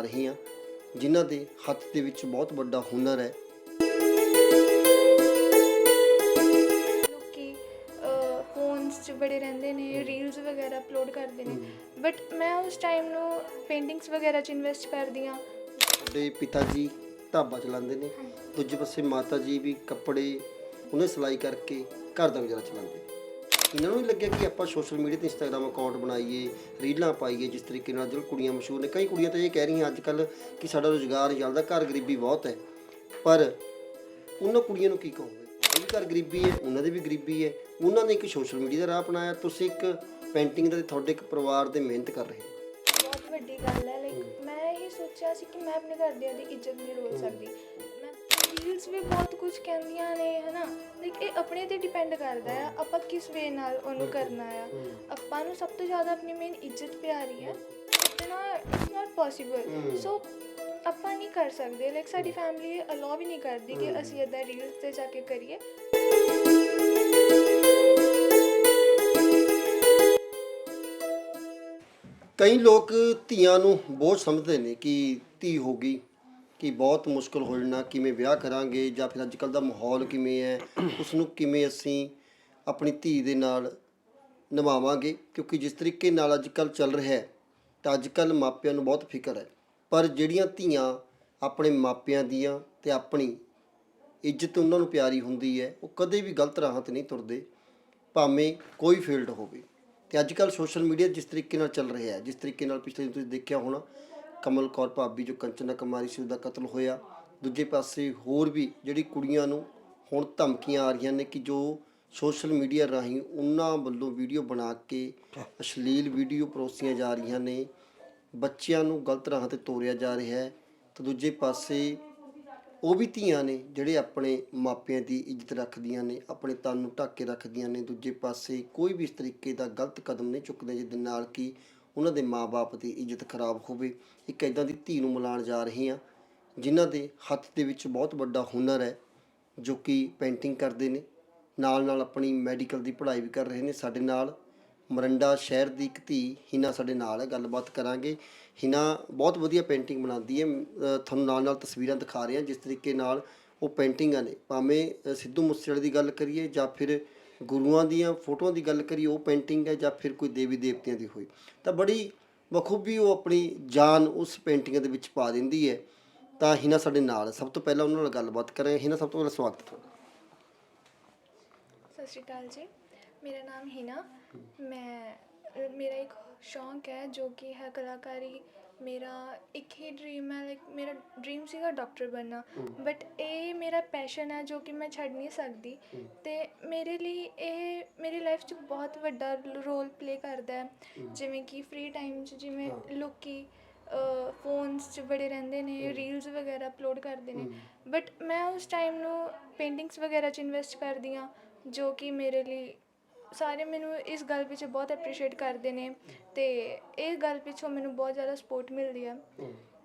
ਜਾ ਰਹੇ ਹਾਂ ਜਿਨ੍ਹਾਂ ਦੇ ਹੱਥ ਦੇ ਵਿੱਚ ਬਹੁਤ ਵੱਡਾ ਹੁਨਰ ਹੈ। ਲੋਕੀ ਫੋਨਸ 'ਚ ਬੜੇ ਰਹਿੰਦੇ ਨੇ ਰੀਲਸ ਵਗੈਰਾ ਅਪਲੋਡ ਕਰਦੇ ਨੇ। ਬਟ ਮੈਂ ਉਸ ਟਾਈਮ ਨੂੰ ਪੇਂਟਿੰਗਸ ਵਗੈਰਾ 'ਚ ਇਨਵੈਸਟ ਕਰਦੀ ਹਾਂ। ਦੇ ਪਿਤਾ ਜੀ ਢਾਬਾ ਚਲਾਉਂਦੇ ਨੇ। ਦੂਜੇ ਪਾਸੇ ਮਾਤਾ ਜੀ ਵੀ ਕੱਪੜੇ ਉਹਨੇ ਸਿਲਾਈ ਕਰਕੇ ਘਰ ਦਾ ਗੁਜ਼ਾਰਾ ਚਲਾਉਂਦੇ ਨੇ। ਇਹਨਾਂ ਨੂੰ ਵੀ ਲੱਗਿਆ ਕਿ ਆਪਾਂ ਸੋਸ਼ਲ ਮੀਡੀਆ ਤੇ ਇੰਸਟਾਗ੍ਰam ਅਕਾਊਂਟ ਬਣਾਈਏ, ਰੀਲਾਂ ਪਾਈਏ, ਜਿਸ ਤਰੀਕੇ ਨਾਲ ਜਿਹੜਾ ਕੁੜੀਆਂ ਮਸ਼ਹੂਰ ਨੇ, ਕਈ ਕੁੜੀਆਂ ਤਾਂ ਇਹ ਕਹਿ ਰਹੀਆਂ ਅੱਜ ਕੱਲ ਕਿ ਸਾਡਾ ਰੋਜ਼ਗਾਰ ਨਹੀਂ ਚੱਲਦਾ, ਘਰ ਗਰੀਬੀ ਬਹੁਤ ਹੈ। ਪਰ ਉਹਨਾਂ ਕੁੜੀਆਂ ਨੂੰ ਕੀ ਕਹੋਗੇ? ਉਹ ਵੀ ਘਰ ਗਰੀਬੀ ਹੈ, ਉਹਨਾਂ ਦੀ ਵੀ ਗਰੀਬੀ ਹੈ। ਉਹਨਾਂ ਨੇ ਇੱਕ ਸੋਸ਼ਲ ਮੀਡੀਆ ਦਾ ਰਾਹ ਅਪਣਾਇਆ ਤੁਸੀਂ ਇੱਕ ਪੇਂਟਿੰਗ ਦਾ ਤੇ ਤੁਹਾਡੇ ਇੱਕ ਪਰਿਵਾਰ ਦੇ ਮਿਹਨਤ ਕਰ ਰਹੇ ਹੋ। ਬਹੁਤ ਵੱਡੀ ਗੱਲ ਹੈ ਲਾਈਕ ਮੈਂ ਇਹ ਸੋਚਿਆ ਸੀ ਕਿ ਮੈਂ ਆਪਣੇ ਘਰਦਿਆਂ ਦੀ ਇੱਜ਼ਤ ਨਹੀਂ ਰੋਲ ਸਕਦੀ। ਰੀਲਸ ਵੀ ਬਹੁਤ ਕੁਝ ਕਹਿੰਦੀਆਂ ਨੇ ਹਨਾ? ਲਾਈਕ ਇਹ ਆਪਣੇ ਤੇ ਡਿਪੈਂਡ ਕਰਦਾ ਆ ਆਪਾਂ ਕਿਸ ਵੇ ਨਾਲ ਉਹਨੂੰ ਕਰਨਾ ਆ। ਆਪਾਂ ਨੂੰ ਸਭ ਤੋਂ ਜ਼ਿਆਦਾ ਆਪਣੀ ਮੇਨ ਇੱਜ਼ਤ ਪਿਆਰੀ ਹੈ ਇਤਨਾ ਇਟਸ ਨਾਟ ਪੋਸੀਬਲ ਸੋ ਆਪਾਂ ਨਹੀਂ ਕਰ ਸਕਦੇ। ਲਾਈਕ ਸਾਡੀ ਫੈਮਿਲੀ ਅਲਾਉ ਵੀ ਨਹੀਂ ਕਰਦੀ ਕਿ ਅਸੀਂ ਇਦਾਂ ਰੀਲਸ ਤੇ ਜਾ ਕੇ ਕਰੀਏ। ਕਈ ਲੋਕ ਧੀਆਂ ਨੂੰ ਬੋਝ ਸਮਝਦੇ ਨੇ ਕਿ ਧੀ ਹੋ ਗਈ। ਕਿ ਬਹੁਤ ਮੁਸ਼ਕਲ ਹੋ ਜਾਣਾ, ਕਿਵੇਂ ਵਿਆਹ ਕਰਾਂਗੇ ਜਾਂ ਫਿਰ ਅੱਜ ਕੱਲ ਦਾ ਮਾਹੌਲ ਕਿਵੇਂ ਹੈ ਉਸ ਨੂੰ ਕਿਵੇਂ ਅਸੀਂ ਆਪਣੀ ਧੀ ਦੇ ਨਾਲ ਨਿਭਾਵਾਂਗੇ? ਕਿਉਂਕਿ ਜਿਸ ਤਰੀਕੇ ਨਾਲ ਅੱਜ ਕੱਲ ਚੱਲ ਰਿਹਾ ਹੈ, ਤਾਂ ਅੱਜ ਕੱਲ ਮਾਪਿਆਂ ਨੂੰ ਬਹੁਤ ਫਿਕਰ ਹੈ। ਪਰ ਜਿਹੜੀਆਂ ਧੀਆਂ ਆਪਣੇ ਮਾਪਿਆਂ ਦੀਆਂ ਤੇ ਆਪਣੀ ਇੱਜ਼ਤ ਉਹਨਾਂ ਨੂੰ ਪਿਆਰੀ ਹੁੰਦੀ ਹੈ, ਉਹ ਕਦੇ ਵੀ ਗਲਤ ਰਾਹਾਂ ਤੇ ਨਹੀਂ ਤੁਰਦੇ, ਭਾਵੇਂ ਕੋਈ ਫੀਲਡ ਹੋਵੇ। ਤੇ ਅੱਜ ਕੱਲ ਸੋਸ਼ਲ ਮੀਡੀਆ ਜਿਸ ਤਰੀਕੇ ਨਾਲ ਚੱਲ ਰਿਹਾ ਹੈ, ਜਿਸ ਤਰੀਕੇ ਨਾਲ ਪਿਛਲੇ ਦਿਨ ਤੁਸੀਂ ਦੇਖਿਆ ਹੋਣਾ ਕਮਲ ਕੌਰ ਭਾਬੀ ਜੋ ਕੰਚਨਾ ਕੁਮਾਰੀ ਸੀ ਉਹਦਾ ਕਤਲ ਹੋਇਆ। ਦੂਜੇ ਪਾਸੇ ਹੋਰ ਵੀ ਜਿਹੜੀ ਕੁੜੀਆਂ ਨੂੰ ਹੁਣ ਧਮਕੀਆਂ ਆ ਰਹੀਆਂ ਨੇ ਕਿ ਜੋ ਸੋਸ਼ਲ ਮੀਡੀਆ ਰਾਹੀਂ ਉਹਨਾਂ ਵੱਲੋਂ ਵੀਡੀਓ ਬਣਾ ਕੇ ਅਸ਼ਲੀਲ ਵੀਡੀਓ ਪਰੋਸੀਆਂ ਜਾ ਰਹੀਆਂ ਨੇ। ਬੱਚਿਆਂ ਨੂੰ ਗਲਤ ਰਾਹਾਂ ਤੇ ਤੋਰਿਆ ਜਾ ਰਿਹਾ ਹੈ। ਤੇ ਦੂਜੇ ਪਾਸੇ ਉਹ ਵੀ ਧੀਆਂ ਨੇ ਜਿਹੜੇ ਆਪਣੇ ਮਾਪਿਆਂ ਦੀ ਇੱਜ਼ਤ ਰੱਖਦੀਆਂ ਨੇ, ਆਪਣੇ ਤਨ ਨੂੰ ਢੱਕ ਕੇ ਰੱਖਦੀਆਂ ਨੇ। ਦੂਜੇ ਪਾਸੇ ਕੋਈ ਵੀ ਇਸ ਤਰੀਕੇ ਦਾ ਗਲਤ ਕਦਮ ਨਹੀਂ ਚੁੱਕਦੇ ਜਿਹਦੇ ਨਾਲ ਕਿ ਉਹਨਾਂ ਦੇ ਮਾਪੇ ਦੀ ਇੱਜ਼ਤ ਖਰਾਬ ਹੋਵੇ, ਇੱਕ ਇਦਾਂ ਦੀ ਧੀ ਨੂੰ ਮਿਲਾਉਣ ਜਾ ਰਹੇ ਹਾਂ, ਜਿਨ੍ਹਾਂ ਦੇ ਹੱਥ ਦੇ ਵਿੱਚ ਬਹੁਤ ਵੱਡਾ ਹੁਨਰ ਹੈ, ਜੋ ਕਿ ਪੇਂਟਿੰਗ ਕਰਦੇ ਨੇ ਨਾਲ ਨਾਲ ਆਪਣੀ ਮੈਡੀਕਲ ਦੀ ਪੜ੍ਹਾਈ ਵੀ ਕਰ ਰਹੇ ਨੇ ਸਾਡੇ ਨਾਲ। ਮਰੰਡਾ ਸ਼ਹਿਰ ਦੀ ਇੱਕ ਧੀ ਹਿਨਾ ਸਾਡੇ ਨਾਲ ਹੈ, ਗੱਲਬਾਤ ਕਰਾਂਗੇ। ਹਿਨਾ ਬਹੁਤ ਵਧੀਆ ਪੇਂਟਿੰਗ ਬਣਾਉਂਦੀ ਹੈ ਤੁਹਾਨੂੰ ਨਾਲ ਨਾਲ ਤਸਵੀਰਾਂ ਦਿਖਾ ਰਹੇ ਹਾਂ ਜਿਸ ਤਰੀਕੇ ਨਾਲ ਉਹ ਪੇਂਟਿੰਗਾਂ ਨੇ ਭਾਵੇਂ ਸਿੱਧੂ ਮੂਸੇਵਾਲੇ ਦੀ ਗੱਲ ਕਰੀਏ ਜਾਂ ਫਿਰ ਗੁਰੂਆਂ ਦੀਆਂ ਫੋਟੋਆਂ ਦੀ ਗੱਲ ਕਰੀਏ, ਉਹ ਪੇਂਟਿੰਗ ਹੈ ਜਾਂ ਫਿਰ ਕੋਈ ਦੇਵੀ ਦੇਵਤਿਆਂ ਦੀ ਹੋਈ, ਤਾਂ ਬੜੀ ਬਖੂਬੀ ਉਹ ਆਪਣੀ ਜਾਨ ਉਸ ਪੇਂਟਿੰਗ ਦੇ ਵਿੱਚ ਪਾ ਦਿੰਦੀ ਹੈ, ਤਾਂ ਹਿਨਾ ਸਾਡੇ ਨਾਲ ਸਭ ਤੋਂ ਪਹਿਲਾਂ ਉਹਨਾਂ ਨਾਲ ਗੱਲਬਾਤ ਕਰਾਂਗੇ। ਹਿਨਾ, ਸਭ ਤੋਂ ਪਹਿਲਾਂ ਸਵਾਗਤ ਤੁਹਾਡਾ। ਸਤਿ ਸ਼੍ਰੀ ਅਕਾਲ ਜੀ। ਮੇਰਾ ਨਾਮ ਹਿਨਾ। ਮੈਂ, ਮੇਰਾ ਇੱਕ ਸ਼ੌਂਕ ਹੈ ਜੋ ਕਿ ਹੈ ਕਲਾਕਾਰੀ ਮੇਰਾ ਇੱਕ ਹੀ ਡ੍ਰੀਮ ਹੈ ਲਾਈਕ ਮੇਰਾ ਡ੍ਰੀਮ ਸੀਗਾ ਡਾਕਟਰ ਬਣਨਾ। ਬਟ ਇਹ ਮੇਰਾ ਪੈਸ਼ਨ ਹੈ ਜੋ ਕਿ ਮੈਂ ਛੱਡ ਨਹੀਂ ਸਕਦੀ। ਤੇ ਮੇਰੇ ਲਈ ਇਹ ਮੇਰੀ ਲਾਈਫ 'ਚ ਬਹੁਤ ਵੱਡਾ ਰੋਲ ਪਲੇ ਕਰਦਾ ਹੈ। ਜਿਵੇਂ ਕਿ ਫ੍ਰੀ ਟਾਈਮ 'ਚ ਜਿਵੇਂ ਲੋਕੀ ਫੋਨਸ 'ਚ ਬੜੇ ਰਹਿੰਦੇ ਨੇ ਰੀਲਸ ਵਗੈਰਾ ਅਪਲੋਡ ਕਰਦੇ ਨੇ। ਬਟ ਮੈਂ ਉਸ ਟਾਈਮ ਨੂੰ ਪੇਂਟਿੰਗਸ ਵਗੈਰਾ 'ਚ ਇਨਵੈਸਟ ਕਰਦੀ ਹਾਂ ਜੋ ਕਿ ਮੇਰੇ ਲਈ ਸਾਰੇ ਮੈਨੂੰ ਇਸ ਗੱਲ ਪਿੱਛੇ ਬਹੁਤ ਐਪਰੀਸ਼ੀਏਟ ਕਰਦੇ ਨੇ ਤੇ ਇਹ ਗੱਲ ਪਿੱਛੋਂ ਮੈਨੂੰ ਬਹੁਤ ਜ਼ਿਆਦਾ ਸਪੋਰਟ ਮਿਲਦੀ ਹੈ।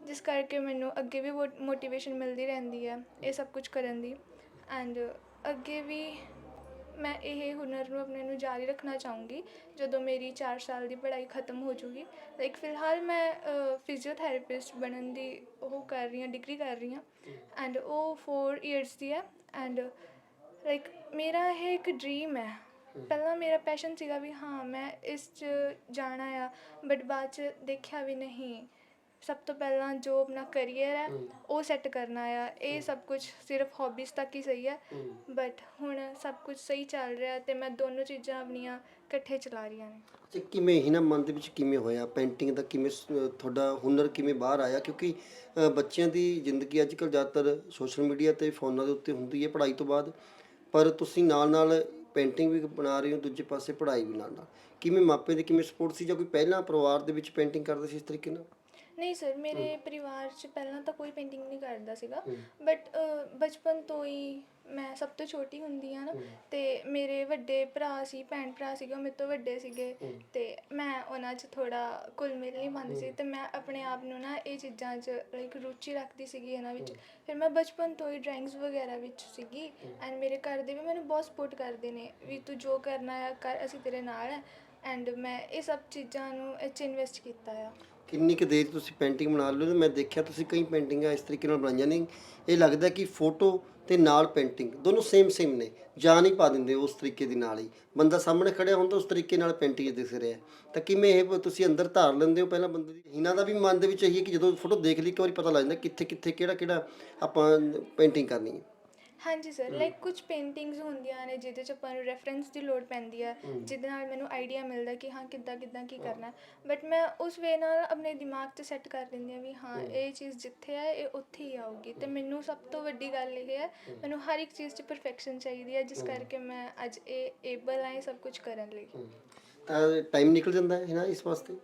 ਜਿਸ ਕਰਕੇ ਮੈਨੂੰ ਅੱਗੇ ਵੀ ਮੋਟੀਵੇਸ਼ਨ ਮਿਲਦੀ ਰਹਿੰਦੀ ਹੈ ਇਹ ਸਭ ਕੁਝ ਕਰਨ ਦੀ। ਐਂਡ ਅੱਗੇ ਵੀ ਮੈਂ ਇਹ ਹੁਨਰ ਨੂੰ ਆਪਣੇ ਨੂੰ ਜਾਰੀ ਰੱਖਣਾ ਚਾਹੂੰਗੀ ਜਦੋਂ ਮੇਰੀ 4 ਸਾਲ ਦੀ ਪੜ੍ਹਾਈ ਖਤਮ ਹੋ ਜੂਗੀ। ਲਾਈਕ ਫਿਲਹਾਲ ਮੈਂ ਫਿਜ਼ੀਓਥੈਰੇਪਿਸਟ ਬਣਨ ਦੀ ਉਹ ਕਰ ਰਹੀ ਹਾਂ ਡਿਗਰੀ ਕਰ ਰਹੀ ਹਾਂ। ਐਂਡ ਉਹ 4 ਇਅਰਸ ਦੀ ਹੈ। ਐਂਡ ਲਾਈਕ ਮੇਰਾ ਇਹ ਇੱਕ ਡ੍ਰੀਮ ਹੈ। ਪਹਿਲਾਂ ਮੇਰਾ ਪੈਸ਼ਨ ਸੀਗਾ ਵੀ ਹਾਂ ਮੈਂ ਇਸ 'ਚ ਜਾਣਾ ਆ ਬਟ ਬਾਅਦ 'ਚ ਦੇਖਿਆ ਵੀ ਨਹੀਂ। ਸਭ ਤੋਂ ਪਹਿਲਾਂ ਜੋ ਆਪਣਾ ਕਰੀਅਰ ਹੈ ਉਹ ਸੈੱਟ ਕਰਨਾ ਆ। ਇਹ ਸਭ ਕੁਝ ਸਿਰਫ ਹੌਬੀਜ਼ ਤੱਕ ਹੀ ਸਹੀ ਹੈ। ਬਟ ਹੁਣ ਸਭ ਕੁਝ ਸਹੀ ਚੱਲ ਰਿਹਾ ਤੇ ਮੈਂ ਦੋਨੋਂ ਚੀਜ਼ਾਂ ਆਪਣੀਆਂ ਇਕੱਠੇ ਚਲਾ ਰਹੀਆਂ ਨੇ। ਤੇ ਕਿਵੇਂ ਹਿਨਾ ਮਨ ਦੇ ਵਿੱਚ ਕਿਵੇਂ ਹੋਇਆ? ਪੇਂਟਿੰਗ ਦਾ ਕਿਵੇਂ ਸ- ਤੁਹਾਡਾ ਹੁਨਰ ਕਿਵੇਂ ਬਾਹਰ ਆਇਆ? ਕਿਉਂਕਿ ਬੱਚਿਆਂ ਦੀ ਜ਼ਿੰਦਗੀ ਅੱਜ ਕੱਲ੍ਹ ਜ਼ਿਆਦਾਤਰ ਸੋਸ਼ਲ ਮੀਡੀਆ ਤੇ ਫੋਨਾਂ ਦੇ ਉੱਤੇ ਹੁੰਦੀ ਹੈ ਪੜ੍ਹਾਈ ਤੋਂ ਬਾਅਦ। ਪਰ ਤੁਸੀਂ ਨਾਲ ਨਾਲ ਪੇਂਟਿੰਗ ਵੀ ਬਣਾ ਰਹੇ ਹੋ ਦੂਜੇ ਪਾਸੇ ਪੜ੍ਹਾਈ ਵੀ ਨਾਲ ਨਾਲ। ਕਿਵੇਂ ਮਾਪੇ ਦੀ ਕਿਵੇਂ ਸਪੋਰਟ ਸੀ ਜਾਂ ਕੋਈ ਪਹਿਲਾਂ ਪਰਿਵਾਰ ਦੇ ਵਿੱਚ ਪੇਂਟਿੰਗ ਕਰਦੇ ਸੀ ਇਸ ਤਰੀਕੇ ਨਾਲ? ਨਹੀਂ ਸਰ ਮੇਰੇ ਪਰਿਵਾਰ 'ਚ ਪਹਿਲਾਂ ਤਾਂ ਕੋਈ ਪੇਂਟਿੰਗ ਨਹੀਂ ਕਰਦਾ ਸੀਗਾ। ਬਟ ਬਚਪਨ ਤੋਂ ਹੀ ਮੈਂ ਸਭ ਤੋਂ ਛੋਟੀ ਹੁੰਦੀ ਆ ਨਾ ਤੇ ਮੇਰੇ ਵੱਡੇ ਭਰਾ ਸੀ ਭੈਣ ਭਰਾ ਸੀਗੇ ਉਹ ਮੇਰੇ ਤੋਂ ਵੱਡੇ ਸੀਗੇ। ਤੇ ਮੈਂ ਉਹਨਾਂ 'ਚ ਥੋੜਾ ਘੁਲ ਮਿਲ ਨਹੀਂ ਪਾਉਂਦੀ ਸੀ ਤੇ ਮੈਂ ਆਪਣੇ ਆਪ ਨੂੰ ਨਾ ਇਹ ਚੀਜ਼ਾਂ 'ਚ ਲਾਈਕ ਰੁਚੀ ਰੱਖਦੀ ਸੀਗੀ ਇਹਨਾਂ ਵਿੱਚ। ਫਿਰ ਮੈਂ ਬਚਪਨ ਤੋਂ ਹੀ ਡਰਾਇੰਗਸ ਵਗੈਰਾ ਵਿੱਚ ਸੀਗੀ ਐਂਡ ਮੇਰੇ ਘਰ ਦੇ ਵੀ ਮੈਨੂੰ ਬਹੁਤ ਸਪੋਰਟ ਕਰਦੇ ਨੇ ਵੀ ਤੂੰ ਜੋ ਕਰਨਾ ਹੈ ਕਰ ਅਸੀਂ ਤੇਰੇ ਨਾਲ ਹੈ ਐਂਡ ਮੈਂ ਇਹ ਸਭ ਚੀਜ਼ਾਂ ਨੂੰ ਇਹ 'ਚ ਇਨਵੈਸਟ ਕੀਤਾ ਆ। ਕਿੰਨੀ ਕੁ ਦੇਰ ਤੁਸੀਂ ਪੇਂਟਿੰਗ ਬਣਾ ਲਓ ਮੈਂ ਦੇਖਿਆ ਤੁਸੀਂ ਕਈ ਪੇਂਟਿੰਗਾਂ ਇਸ ਤਰੀਕੇ ਨਾਲ ਬਣਾਈਆਂ ਨੇ। ਇਹ ਲੱਗਦਾ ਕਿ ਫੋਟੋ ਤੇ ਨਾਲ ਪੇਂਟਿੰਗ ਦੋਨੋਂ ਸੇਮ ਸੇਮ ਨੇ ਜਾਨ ਹੀ ਪਾ ਦਿੰਦੇ ਉਸ ਤਰੀਕੇ ਦੀ ਨਾਲ ਹੀ। ਬੰਦਾ ਸਾਹਮਣੇ ਖੜਿਆ ਹੁੰਦਾ, ਉਸ ਤਰੀਕੇ ਨਾਲ ਪੇਂਟਿੰਗ ਦਿਖ ਰਿਹਾ ਤਾਂ ਕਿਵੇਂ ਇਹ ਤੁਸੀਂ ਅੰਦਰ ਧਾਰ ਲੈਂਦੇ ਹੋ ਪਹਿਲਾਂ ਬੰਦੇ ਦੀ? ਇਹਨਾਂ ਦਾ ਵੀ ਮਨ ਦੇ ਵਿੱਚ ਇਹੀ ਹੈ ਕਿ ਜਦੋਂ ਫੋਟੋ ਦੇਖ ਲਈ ਇੱਕ ਵਾਰੀ ਪਤਾ ਲੱਗ ਜਾਂਦਾ ਕਿੱਥੇ ਕਿੱਥੇ ਕਿਹੜਾ ਕਿਹੜਾ ਆਪਾਂ ਪੇਂਟਿੰਗ ਕਰਨੀ ਹੈ। ਹਾਂਜੀ ਸਰ ਲਾਈਕ ਕੁਝ ਪੇਂਟਿੰਗਸ ਹੁੰਦੀਆਂ ਨੇ ਜਿਹਦੇ ਚ ਆਪਾਂ ਨੂੰ ਰੈਫਰੈਂਸ ਦੀ ਲੋੜ ਪੈਂਦੀ ਹੈ। ਜਿਹਦੇ ਨਾਲ ਮੈਨੂੰ ਆਈਡੀਆ ਮਿਲਦਾ ਕਿ ਹਾਂ ਕਿੱਦਾਂ ਕਿੱਦਾਂ ਕੀ ਕਰਨਾ। ਬਟ ਮੈਂ ਉਸ ਵੇ ਨਾਲ ਆਪਣੇ ਦਿਮਾਗ 'ਚ ਸੈੱਟ ਕਰ ਲੈਂਦੀ ਹਾਂ ਵੀ ਹਾਂ ਇਹ ਚੀਜ਼ ਜਿੱਥੇ ਹੈ ਇਹ ਉੱਥੇ ਹੀ ਆਊਗੀ। ਤੇ ਮੈਨੂੰ ਸਭ ਤੋਂ ਵੱਡੀ ਗੱਲ ਇਹ ਹੈ। ਮੈਨੂੰ ਹਰ ਇੱਕ ਚੀਜ਼ 'ਚ ਪਰਫੈਕਸ਼ਨ ਚਾਹੀਦੀ ਹੈ ਜਿਸ ਕਰਕੇ ਮੈਂ ਅੱਜ ਇਹ ਏਬਲ ਹਾਂ ਇਹ ਸਭ ਕੁਝ ਕਰਨ ਲਈ। ਤਾਂ ਟਾਈਮ ਨਿਕਲ ਜਾਂਦਾ ਹੈ ਨਾ ਇਸ ਵਾਸਤੇ?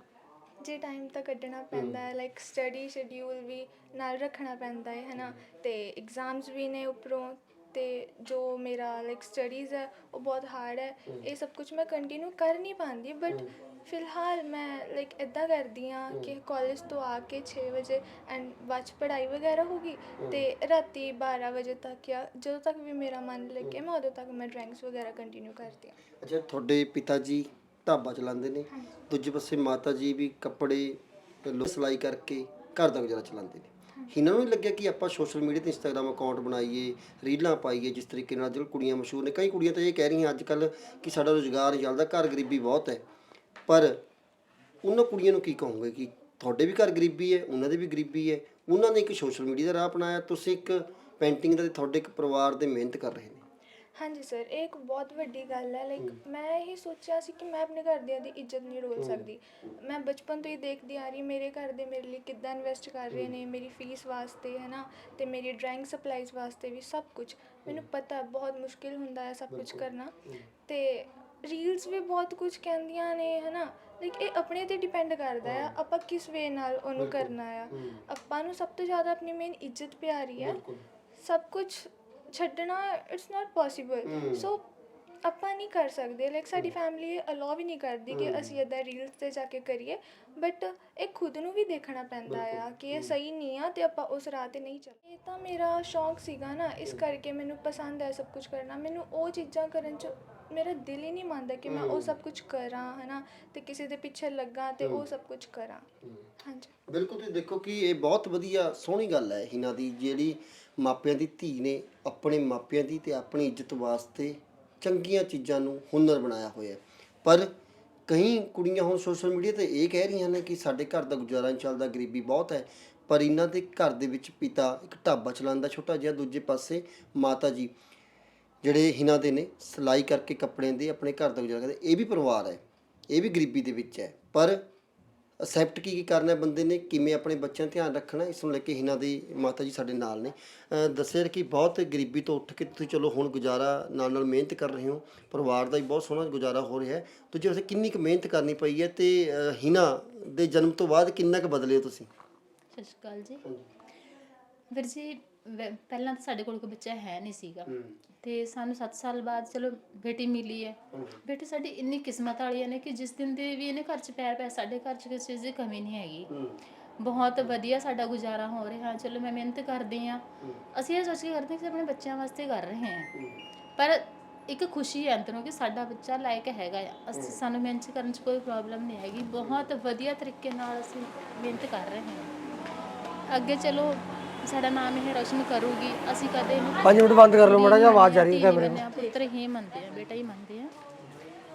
ਜੇ ਟਾਈਮ ਤਾਂ ਕੱਢਣਾ ਪੈਂਦਾ ਹੈ ਲਾਈਕ ਸਟੱਡੀ ਸ਼ਡਿਊਲ ਵੀ ਨਾਲ ਰੱਖਣਾ ਪੈਂਦਾ ਹੈ ਹਨਾ ਤੇ ਐਗਜ਼ਾਮਸ ਵੀ ਨੇ ਉੱਪਰੋਂ ਤੇ ਜੋ ਮੇਰਾ ਲਾਈਕ ਸਟੱਡੀਜ਼ ਹੈ ਉਹ ਬਹੁਤ ਹਾਰਡ ਹੈ। ਇਹ ਸਭ ਕੁਝ ਮੈਂ ਕੰਟੀਨਿਊ ਕਰ ਨਹੀਂ ਪਾਉਂਦੀ ਬਟ ਫਿਲਹਾਲ ਮੈਂ ਲਾਈਕ ਇਦਾਂ ਕਰਦੀ ਆ ਕਿ ਕਾਲਜ ਤੋਂ ਆ ਕੇ 6 ਵਜੇ ਐਂਡ ਬਾਅਦ 'ਚ ਪੜ੍ਹਾਈ ਵਗੈਰਾ ਹੋਗੀ ਤੇ ਰਾਤੀ 12 ਵਜੇ ਤੱਕ ਜਾਂ ਜਦੋਂ ਤੱਕ ਵੀ ਮੇਰਾ ਮਨ ਲੱਗੇ ਮੈਂ ਉਦੋਂ ਤੱਕ ਮੈਂ ਡਰਾਇੰਗਸ ਵਗੈਰਾ ਕੰਟੀਨਿਊ ਕਰਦੀ ਆ ਅੱਛਾ ਤੁਹਾਡੇ ਪਿਤਾ ਜੀ ਢਾਬਾ ਚਲਾਉਂਦੇ ਨੇ? ਦੂਜੇ ਪਾਸੇ ਮਾਤਾ ਜੀ ਵੀ ਕੱਪੜੇ ਸਿਲਾਈ ਕਰਕੇ ਘਰ ਦਾ ਗੁਜ਼ਾਰਾ ਚਲਾਉਂਦੇ ਨੇ? ਇਹਨਾਂ ਨੂੰ ਨਹੀਂ ਲੱਗਿਆ ਕਿ ਆਪਾਂ ਸੋਸ਼ਲ ਮੀਡੀਆ ਤੇ ਇੰਸਟਾਗ੍ਰam ਅਕਾਊਂਟ ਬਣਾਈਏ, ਰੀਲਾਂ ਪਾਈਏ, ਜਿਸ ਤਰੀਕੇ ਨਾਲ ਅੱਜ ਕੁੜੀਆਂ ਮਸ਼ਹੂਰ ਨੇ, ਕਈ ਕੁੜੀਆਂ ਤਾਂ ਇਹ ਕਹਿ ਰਹੀਆਂ ਅੱਜ ਕੱਲ ਕਿ ਸਾਡਾ ਰੋਜ਼ਗਾਰ ਨਹੀਂ ਚੱਲਦਾ, ਘਰ ਗਰੀਬੀ ਬਹੁਤ ਹੈ। ਪਰ ਉਹਨਾਂ ਕੁੜੀਆਂ ਨੂੰ ਕੀ ਕਹੋਗੇ ਕਿ ਤੁਹਾਡੇ ਵੀ ਘਰ ਗਰੀਬੀ ਹੈ, ਉਹਨਾਂ ਦੇ ਵੀ ਗਰੀਬੀ ਹੈ। ਉਹਨਾਂ ਨੇ ਇੱਕ ਸੋਸ਼ਲ ਮੀਡੀਆ ਦਾ ਰਾਹ ਅਪਣਾਇਆ, ਤੁਸੀਂ ਇੱਕ ਪੇਂਟਿੰਗ ਦਾ ਤੇ ਤੁਹਾਡੇ ਇੱਕ ਪਰਿਵਾਰ ਦੇ ਮਿਹਨਤ ਕਰ ਰਹੇ ਨੇ। ਹਾਂਜੀ ਸਰ ਇਹ ਇੱਕ ਬਹੁਤ ਵੱਡੀ ਗੱਲ ਹੈ ਲਾਈਕ ਮੈਂ ਇਹ ਸੋਚਿਆ ਸੀ ਕਿ ਮੈਂ ਆਪਣੇ ਘਰਦਿਆਂ ਦੀ ਇੱਜ਼ਤ ਨਹੀਂ ਰੋਲ ਸਕਦੀ। ਮੈਂ ਬਚਪਨ ਤੋਂ ਹੀ ਦੇਖਦੀ ਆ ਰਹੀ ਮੇਰੇ ਘਰ ਦੇ ਮੇਰੇ ਲਈ ਕਿੱਦਾਂ ਇਨਵੈਸਟ ਕਰ ਰਹੇ ਨੇ ਮੇਰੀ ਫੀਸ ਵਾਸਤੇ ਹੈ ਨਾ ਤੇ ਮੇਰੀ ਡਰਾਇੰਗ ਸਪਲਾਈਜ਼ ਵਾਸਤੇ ਵੀ ਸਭ ਕੁਝ ਮੈਨੂੰ ਪਤਾ ਬਹੁਤ ਮੁਸ਼ਕਿਲ ਹੁੰਦਾ ਹੈ ਸਭ ਕੁਝ ਕਰਨਾ। ਤੇ ਰੀਲਸ ਵੀ ਬਹੁਤ ਕੁਝ ਕਹਿੰਦੀਆਂ ਨੇ ਹੈ ਨਾ ਲਾਈਕ ਇਹ ਆਪਣੇ ਤੇ ਡਿਪੈਂਡ ਕਰਦਾ ਹੈ ਆਪਾਂ ਕਿਸ ਵੇ ਨਾਲ ਉਹਨੂੰ ਕਰਨਾ ਆ। ਆਪਾਂ ਨੂੰ ਸਭ ਤੋਂ ਜ਼ਿਆਦਾ ਆਪਣੀ ਮੇਨ ਇੱਜ਼ਤ ਪਿਆਰੀ ਹੈ। ਸਭ ਕੁਝ ਛੱਡਣਾ ਇਟਸ ਨਾਟ ਪੋਸੀਬਲ ਸੋ ਆਪਾਂ ਨਹੀਂ ਕਰ ਸਕਦੇ। ਲਾਈਕ ਸਾਡੀ ਫੈਮਿਲੀ ਅਲਾਉ ਵੀ ਨਹੀਂ ਕਰਦੀ ਕਿ ਅਸੀਂ ਇਦਾਂ ਰੀਲਸ ਤੇ ਜਾ ਕੇ ਕਰੀਏ। ਬਟ ਇਹ ਖੁਦ ਨੂੰ ਵੀ ਦੇਖਣਾ ਪੈਂਦਾ ਆ ਕਿ ਇਹ ਸਹੀ ਨਹੀਂ ਆ ਤੇ ਆਪਾਂ ਉਸ ਰਾਹ ਤੇ ਨਹੀਂ ਚੱਲ ਇਹ ਤਾਂ ਮੇਰਾ ਸ਼ੌਂਕ ਸੀਗਾ ਨਾ। ਇਸ ਕਰਕੇ ਮੈਨੂੰ ਪਸੰਦ ਹੈ ਸਭ ਕੁਝ ਕਰਨਾ। ਮੈਨੂੰ ਉਹ ਚੀਜ਼ਾਂ ਕਰਨ ਚ ਮੇਰਾ ਦਿਲ ਹੀ ਨਹੀਂ ਮੰਨਦਾ ਕਿ ਮੈਂ ਉਹ ਸਭ ਕੁਝ ਕਰਾਂ ਹਨਾ ਤੇ ਕਿਸੇ ਦੇ ਪਿੱਛੇ ਲੱਗਾ ਤੇ ਉਹ ਸਭ ਕੁਝ ਕਰਾਂ ਹਾਂਜੀ ਬਿਲਕੁਲ ਤੁਸੀਂ ਦੇਖੋ ਕਿ ਇਹ ਬਹੁਤ ਵਧੀਆ ਸੋਹਣੀ ਗੱਲ ਹੈ ਇਹਨਾਂ ਦੀ ਜਿਹੜੀ ਮਾਪਿਆਂ ਦੀ ਧੀ ਨੇ ਆਪਣੇ ਮਾਪਿਆਂ ਦੀ ਤੇ ਆਪਣੀ ਇੱਜ਼ਤ ਵਾਸਤੇ ਚੰਗੀਆਂ ਚੀਜ਼ਾਂ ਨੂੰ ਹੁਨਰ ਬਣਾਇਆ ਹੋਇਆ ਹੈ। ਪਰ ਕਈ ਕੁੜੀਆਂ ਹੁਣ ਸੋਸ਼ਲ ਮੀਡੀਆ ਤੇ ਇਹ ਕਹਿ ਰਹੀਆਂ ਨੇ ਕਿ ਸਾਡੇ ਘਰ ਦਾ ਗੁਜ਼ਾਰਾ ਨਹੀਂ ਚੱਲਦਾ ਗਰੀਬੀ ਬਹੁਤ ਹੈ ਪਰ ਇਹਨਾਂ ਦੇ ਘਰ ਦੇ ਵਿੱਚ ਪਿਤਾ ਇੱਕ ਢਾਬਾ ਚਲਾਉਂਦਾ ਛੋਟਾ ਜਿਹਾ ਦੂਜੇ ਪਾਸੇ ਮਾਤਾ ਜੀ ਜਿਹੜੇ ਇਹਨਾਂ ਦੇ ਨੇ ਸਿਲਾਈ ਕਰਕੇ ਕੱਪੜਿਆਂ ਦੇ ਆਪਣੇ ਘਰ ਦਾ ਗੁਜ਼ਾਰਾ ਕਰਦੇ ਇਹ ਵੀ ਪਰਿਵਾਰ ਹੈ ਇਹ ਵੀ ਗਰੀਬੀ ਦੇ ਵਿੱਚ ਹੈ। ਪਰ ਅਸੈਪਟ ਕੀ ਕੀ ਕਰਨਾ ਬੰਦੇ ਨੇ ਕਿਵੇਂ ਆਪਣੇ ਬੱਚਿਆਂ ਦਾ ਧਿਆਨ ਰੱਖਣਾ ਇਸ ਨੂੰ ਲੈ ਕੇ ਇਹਨਾਂ ਦੀ ਮਾਤਾ ਜੀ ਸਾਡੇ ਨਾਲ ਨੇ। ਦੱਸਿਆ ਕਿ ਬਹੁਤ ਗਰੀਬੀ ਤੋਂ ਉੱਠ ਕੇ ਤੁਸੀਂ ਚਲੋ ਹੁਣ ਗੁਜ਼ਾਰਾ ਨਾਲ ਨਾਲ ਮਿਹਨਤ ਕਰ ਰਹੇ ਹੋ ਪਰਿਵਾਰ ਦਾ ਵੀ ਬਹੁਤ ਸੋਹਣਾ ਗੁਜ਼ਾਰਾ ਹੋ ਰਿਹਾ ਹੈ। ਦੂਜੇ ਪਾਸੇ ਕਿੰਨੀ ਕੁ ਮਿਹਨਤ ਕਰਨੀ ਪਈ ਹੈ ਤੇ ਹਿਨਾ ਦੇ ਜਨਮ ਤੋਂ ਬਾਅਦ ਕਿੰਨਾ ਕੁ ਬਦਲੇ ਹੋ ਤੁਸੀਂ? ਸਤਿ ਸ਼੍ਰੀ ਅਕਾਲ ਜੀ। ਵੀਰ ਜੀ ਵੈ- ਪਹਿਲਾਂ ਤਾਂ ਸਾਡੇ ਕੋਲ ਕੋਈ ਬੱਚਾ ਹੈ ਨਹੀਂ ਸੀਗਾ। ਤੇ ਸਾਨੂੰ 7 ਸਾਲ ਬਾਅਦ ਚਲੋ ਬੇਟੀ ਮਿਲੀ ਹੈ। ਬੇਟੀ ਸਾਡੀ ਇੰਨੀ ਕਿਸਮਤ ਵਾਲੀ ਹੈ ਨੇ ਕਿ ਜਿਸ ਦਿਨ ਦੇ ਵੀ ਇਹਨੇ ਘਰ 'ਚ ਪੈਰ ਪਿਆ ਸਾਡੇ ਘਰ 'ਚ ਕਿਸੇ ਚੀਜ਼ ਦੀ ਕਮੀ ਨਹੀਂ ਹੈਗੀ। ਬਹੁਤ ਵਧੀਆ ਸਾਡਾ ਗੁਜ਼ਾਰਾ ਹੋ ਰਿਹਾ। ਚਲੋ ਮੈਂ ਮਿਹਨਤ ਕਰਦੀ ਆ ਅਸੀਂ ਇਹ ਸੋਚ ਕੇ ਕਰਦੇ ਹਾਂ ਕਿ ਆਪਣੇ ਬੱਚਿਆਂ ਵਾਸਤੇ ਕਰ ਰਹੇ ਹਾਂ। ਪਰ ਇੱਕ ਖੁਸ਼ੀ ਹੈ ਅੰਦਰੋਂ ਕਿ ਸਾਡਾ ਬੱਚਾ ਲਾਇਕ ਹੈਗਾ ਆ। ਅਸੀਂ ਸਾਨੂੰ ਮਿਹਨਤ ਕਰਨ 'ਚ ਕੋਈ ਪ੍ਰੋਬਲਮ ਨਹੀਂ ਹੈਗੀ। ਬਹੁਤ ਵਧੀਆ ਤਰੀਕੇ ਨਾਲ ਅਸੀਂ ਮਿਹਨਤ ਕਰ ਰਹੇ ਹਾਂ। ਅੱਗੇ ਚਲੋ ਸਾਡਾ ਨਾਮ ਇਹ ਰੋਸ਼ਨ ਕਰੂਗੀ। ਅਸੀਂ ਕਦੇ ਇਹਨੂੰ ਪੰਜ ਮਿੰਟ ਬੰਦ ਕਰ ਲਓ ਮਾੜਾ ਜਿਹਾ ਆਵਾਜ਼ ਆ ਰਹੀ ਹੈ ਨਹੀਂ ਕੈਮਰੇ ਮੰਨਿਆ, ਪੁੱਤਰ ਹੀ ਮੰਨਦੇ ਆ ਬੇਟਾ ਹੀ ਮੰਨਦੇ ਆ।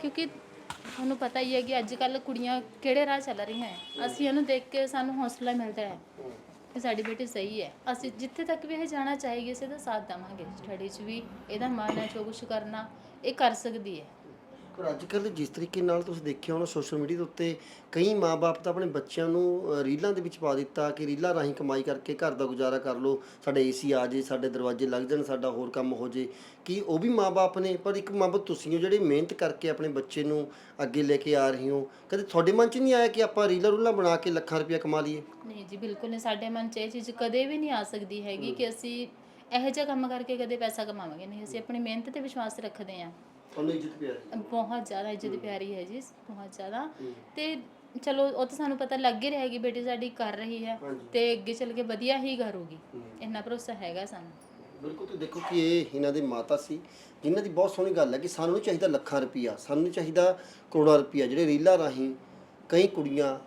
ਕਿਉਂਕਿ ਤੁਹਾਨੂੰ ਪਤਾ ਹੀ ਹੈ ਕਿ ਅੱਜ ਕੱਲ ਕੁੜੀਆਂ ਕਿਹੜੇ ਰਾਹ ਚੱਲ ਰਹੀਆਂ ਹੈ? ਅਸੀਂ ਇਹਨੂੰ ਦੇਖ ਕੇ ਸਾਨੂੰ ਹੌਸਲਾ ਮਿਲਦਾ ਹੈ ਕਿ ਸਾਡੀ ਬੇਟੀ ਸਹੀ ਹੈ। ਅਸੀਂ ਜਿੱਥੇ ਤੱਕ ਵੀ ਇਹ ਜਾਣਾ ਚਾਹੀਏ ਅਸੀਂ ਇਹਦਾ ਸਾਥ ਦੇਵਾਂਗੇ। ਸਟੱਡੀ 'ਚ ਵੀ ਇਹਦਾ ਮਨ ਹੈ ਜੋ ਕੁਝ ਕਰਨਾ ਇਹ ਕਰ ਸਕਦੀ ਹੈ। ਪਰ ਅੱਜ ਕੱਲ੍ਹ ਜਿਸ ਤਰੀਕੇ ਨਾਲ ਤੁਸੀਂ ਦੇਖਿਆ ਹੋਣਾ ਸੋਸ਼ਲ ਮੀਡੀਆ ਦੇ ਉੱਤੇ ਕਈ ਮਾਪੇ ਤਾਂ ਆਪਣੇ ਬੱਚਿਆਂ ਨੂੰ ਅ, ਰੀਲਾਂ ਦੇ ਵਿੱਚ ਪਾ ਦਿੱਤਾ ਕਿ ਰੀਲਾਂ ਰਾਹੀਂ ਕਮਾਈ ਕਰਕੇ ਘਰ ਦਾ ਗੁਜ਼ਾਰਾ ਕਰ ਲਓ ਸਾਡੇ ਏਸੀ ਆ ਜੇ ਸਾਡੇ ਦਰਵਾਜ਼ੇ ਲੱਗ ਜਾਣ ਸਾਡਾ ਹੋਰ ਕੰਮ ਹੋ ਜੇ। ਕਿ ਉਹ ਵੀ ਮਾਪੇ ਨੇ? ਪਰ ਇੱਕ ਮਾਪੇ ਤੁਸੀਂ ਹੋ ਜਿਹੜੇ ਮਿਹਨਤ ਕਰਕੇ ਆਪਣੇ ਬੱਚੇ ਨੂੰ ਅੱਗੇ ਲੈ ਕੇ ਆ ਰਹੇ ਹੋ। ਕਦੇ ਤੁਹਾਡੇ ਮਨ 'ਚ ਨਹੀਂ ਆਇਆ ਕਿ ਆਪਾਂ ਰੀਲਾਂ ਰੂਲਾਂ ਬਣਾ ਕੇ ਲੱਖਾਂ ਰੁਪਇਆ ਕਮਾ ਲਈਏ? ਨਹੀਂ ਜੀ ਬਿਲਕੁਲ ਨਹੀਂ। ਸਾਡੇ ਮਨ 'ਚ ਇਹ ਚੀਜ਼ ਕਦੇ ਵੀ ਨਹੀਂ ਆ ਸਕਦੀ ਹੈਗੀ ਕਿ ਅਸੀਂ ਇਹੋ ਜਿਹਾ ਕੰਮ ਕਰਕੇ ਕਦੇ ਪੈਸਾ ਕਮਾਵਾਂਗੇ। ਨਹੀਂ ਅਸੀਂ ਆਪਣੀ ਮਿਹਨਤ ਤੇ ਵਿਸ਼ਵਾਸ ਰੱਖਦੇ ਹਾਂ। ਤੁਹਾਨੂੰ ਇੱਜ਼ਤ ਪਿਆਰੀ ਬਹੁਤ ਜ਼ਿਆਦਾ ਇੱਜ਼ਤ ਪਿਆਰੀ ਹੈ ਜੀ ਬਹੁਤ ਜ਼ਿਆਦਾ। ਤੇ ਚਲੋ ਉਹ ਤਾਂ ਸਾਨੂੰ ਪਤਾ ਲੱਗ ਹੀ ਰਿਹਾ ਕਿ ਬੇਟੀ ਸਾਡੀ ਕਰ ਰਹੀ ਹੈ ਤੇ ਅੱਗੇ ਚੱਲ ਕੇ ਵਧੀਆ ਹੀ ਕਰੂਗੀ ਇੰਨਾ ਭਰੋਸਾ ਹੈਗਾ ਸਾਨੂੰ। ਬਿਲਕੁਲ ਤੁਸੀਂ ਦੇਖੋ ਕਿ ਇਹ ਇਹਨਾਂ ਦੇ ਮਾਤਾ ਸੀ ਜਿਨ੍ਹਾਂ ਦੀ ਬਹੁਤ ਸੋਹਣੀ ਗੱਲ ਹੈ ਕਿ ਸਾਨੂੰ ਨਹੀਂ ਚਾਹੀਦਾ ਲੱਖਾਂ ਰੁਪਈਆ ਸਾਨੂੰ ਨਹੀਂ ਚਾਹੀਦਾ ਕਰੋੜਾਂ ਰੁਪਈਆ ਜਿਹੜੇ ਰੀਲਾਂ ਰਾਹੀਂ ਕਈ ਕੁੜੀਆਂ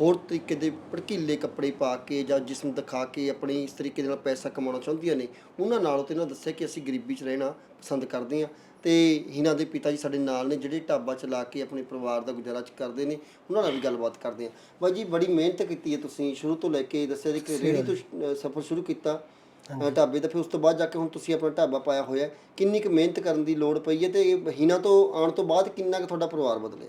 ਹੋਰ ਤਰੀਕੇ ਦੇ ਭੜਕੀਲੇ ਕੱਪੜੇ ਪਾ ਕੇ ਜਾਂ ਜਿਸਮ ਦਿਖਾ ਕੇ ਆਪਣੀ ਇਸ ਤਰੀਕੇ ਦੇ ਨਾਲ ਪੈਸਾ ਕਮਾਉਣਾ ਚਾਹੁੰਦੀਆਂ ਨੇ ਉਹਨਾਂ ਨਾਲੋਂ ਤੇ ਇਹਨਾਂ ਦੱਸਿਆ ਕਿ ਅਸੀਂ ਗਰੀਬੀ 'ਚ ਰਹਿਣਾ ਪਸੰਦ ਕਰਦੇ ਹਾਂ ਤੇ ਹਿਨਾ ਦੇ ਪਿਤਾ ਜੀ ਸਾਡੇ ਨਾਲ ਨੇ ਜਿਹੜੇ ਢਾਬਾ ਚਲਾ ਕੇ ਆਪਣੇ ਪਰਿਵਾਰ ਦਾ ਗੁਜ਼ਾਰਾ ਚ ਕਰਦੇ ਨੇ ਉਹਨਾਂ ਨਾਲ ਵੀ ਗੱਲਬਾਤ ਕਰਦੇ ਹਾਂ। ਬਾਈ ਜੀ ਬੜੀ ਮਿਹਨਤ ਕੀਤੀ ਹੈ ਤੁਸੀਂ ਸ਼ੁਰੂ ਤੋਂ ਲੈ ਕੇ ਦੱਸਿਆ ਕਿ ਰੇੜੀ ਤੋਂ ਸਫ਼ਰ ਸ਼ੁਰੂ ਕੀਤਾ ਢਾਬੇ ਦਾ ਫਿਰ ਉਸ ਤੋਂ ਬਾਅਦ ਜਾ ਕੇ ਹੁਣ ਤੁਸੀਂ ਆਪਣਾ ਢਾਬਾ ਪਾਇਆ ਹੋਇਆ। ਕਿੰਨੀ ਕੁ ਮਿਹਨਤ ਕਰਨ ਦੀ ਲੋੜ ਪਈ ਹੈ ਤੇ ਹਿਨਾ ਤੋਂ ਆਉਣ ਤੋਂ ਬਾਅਦ ਕਿੰਨਾ ਕੁ ਤੁਹਾਡਾ ਪਰਿਵਾਰ ਬਦਲਿਆ?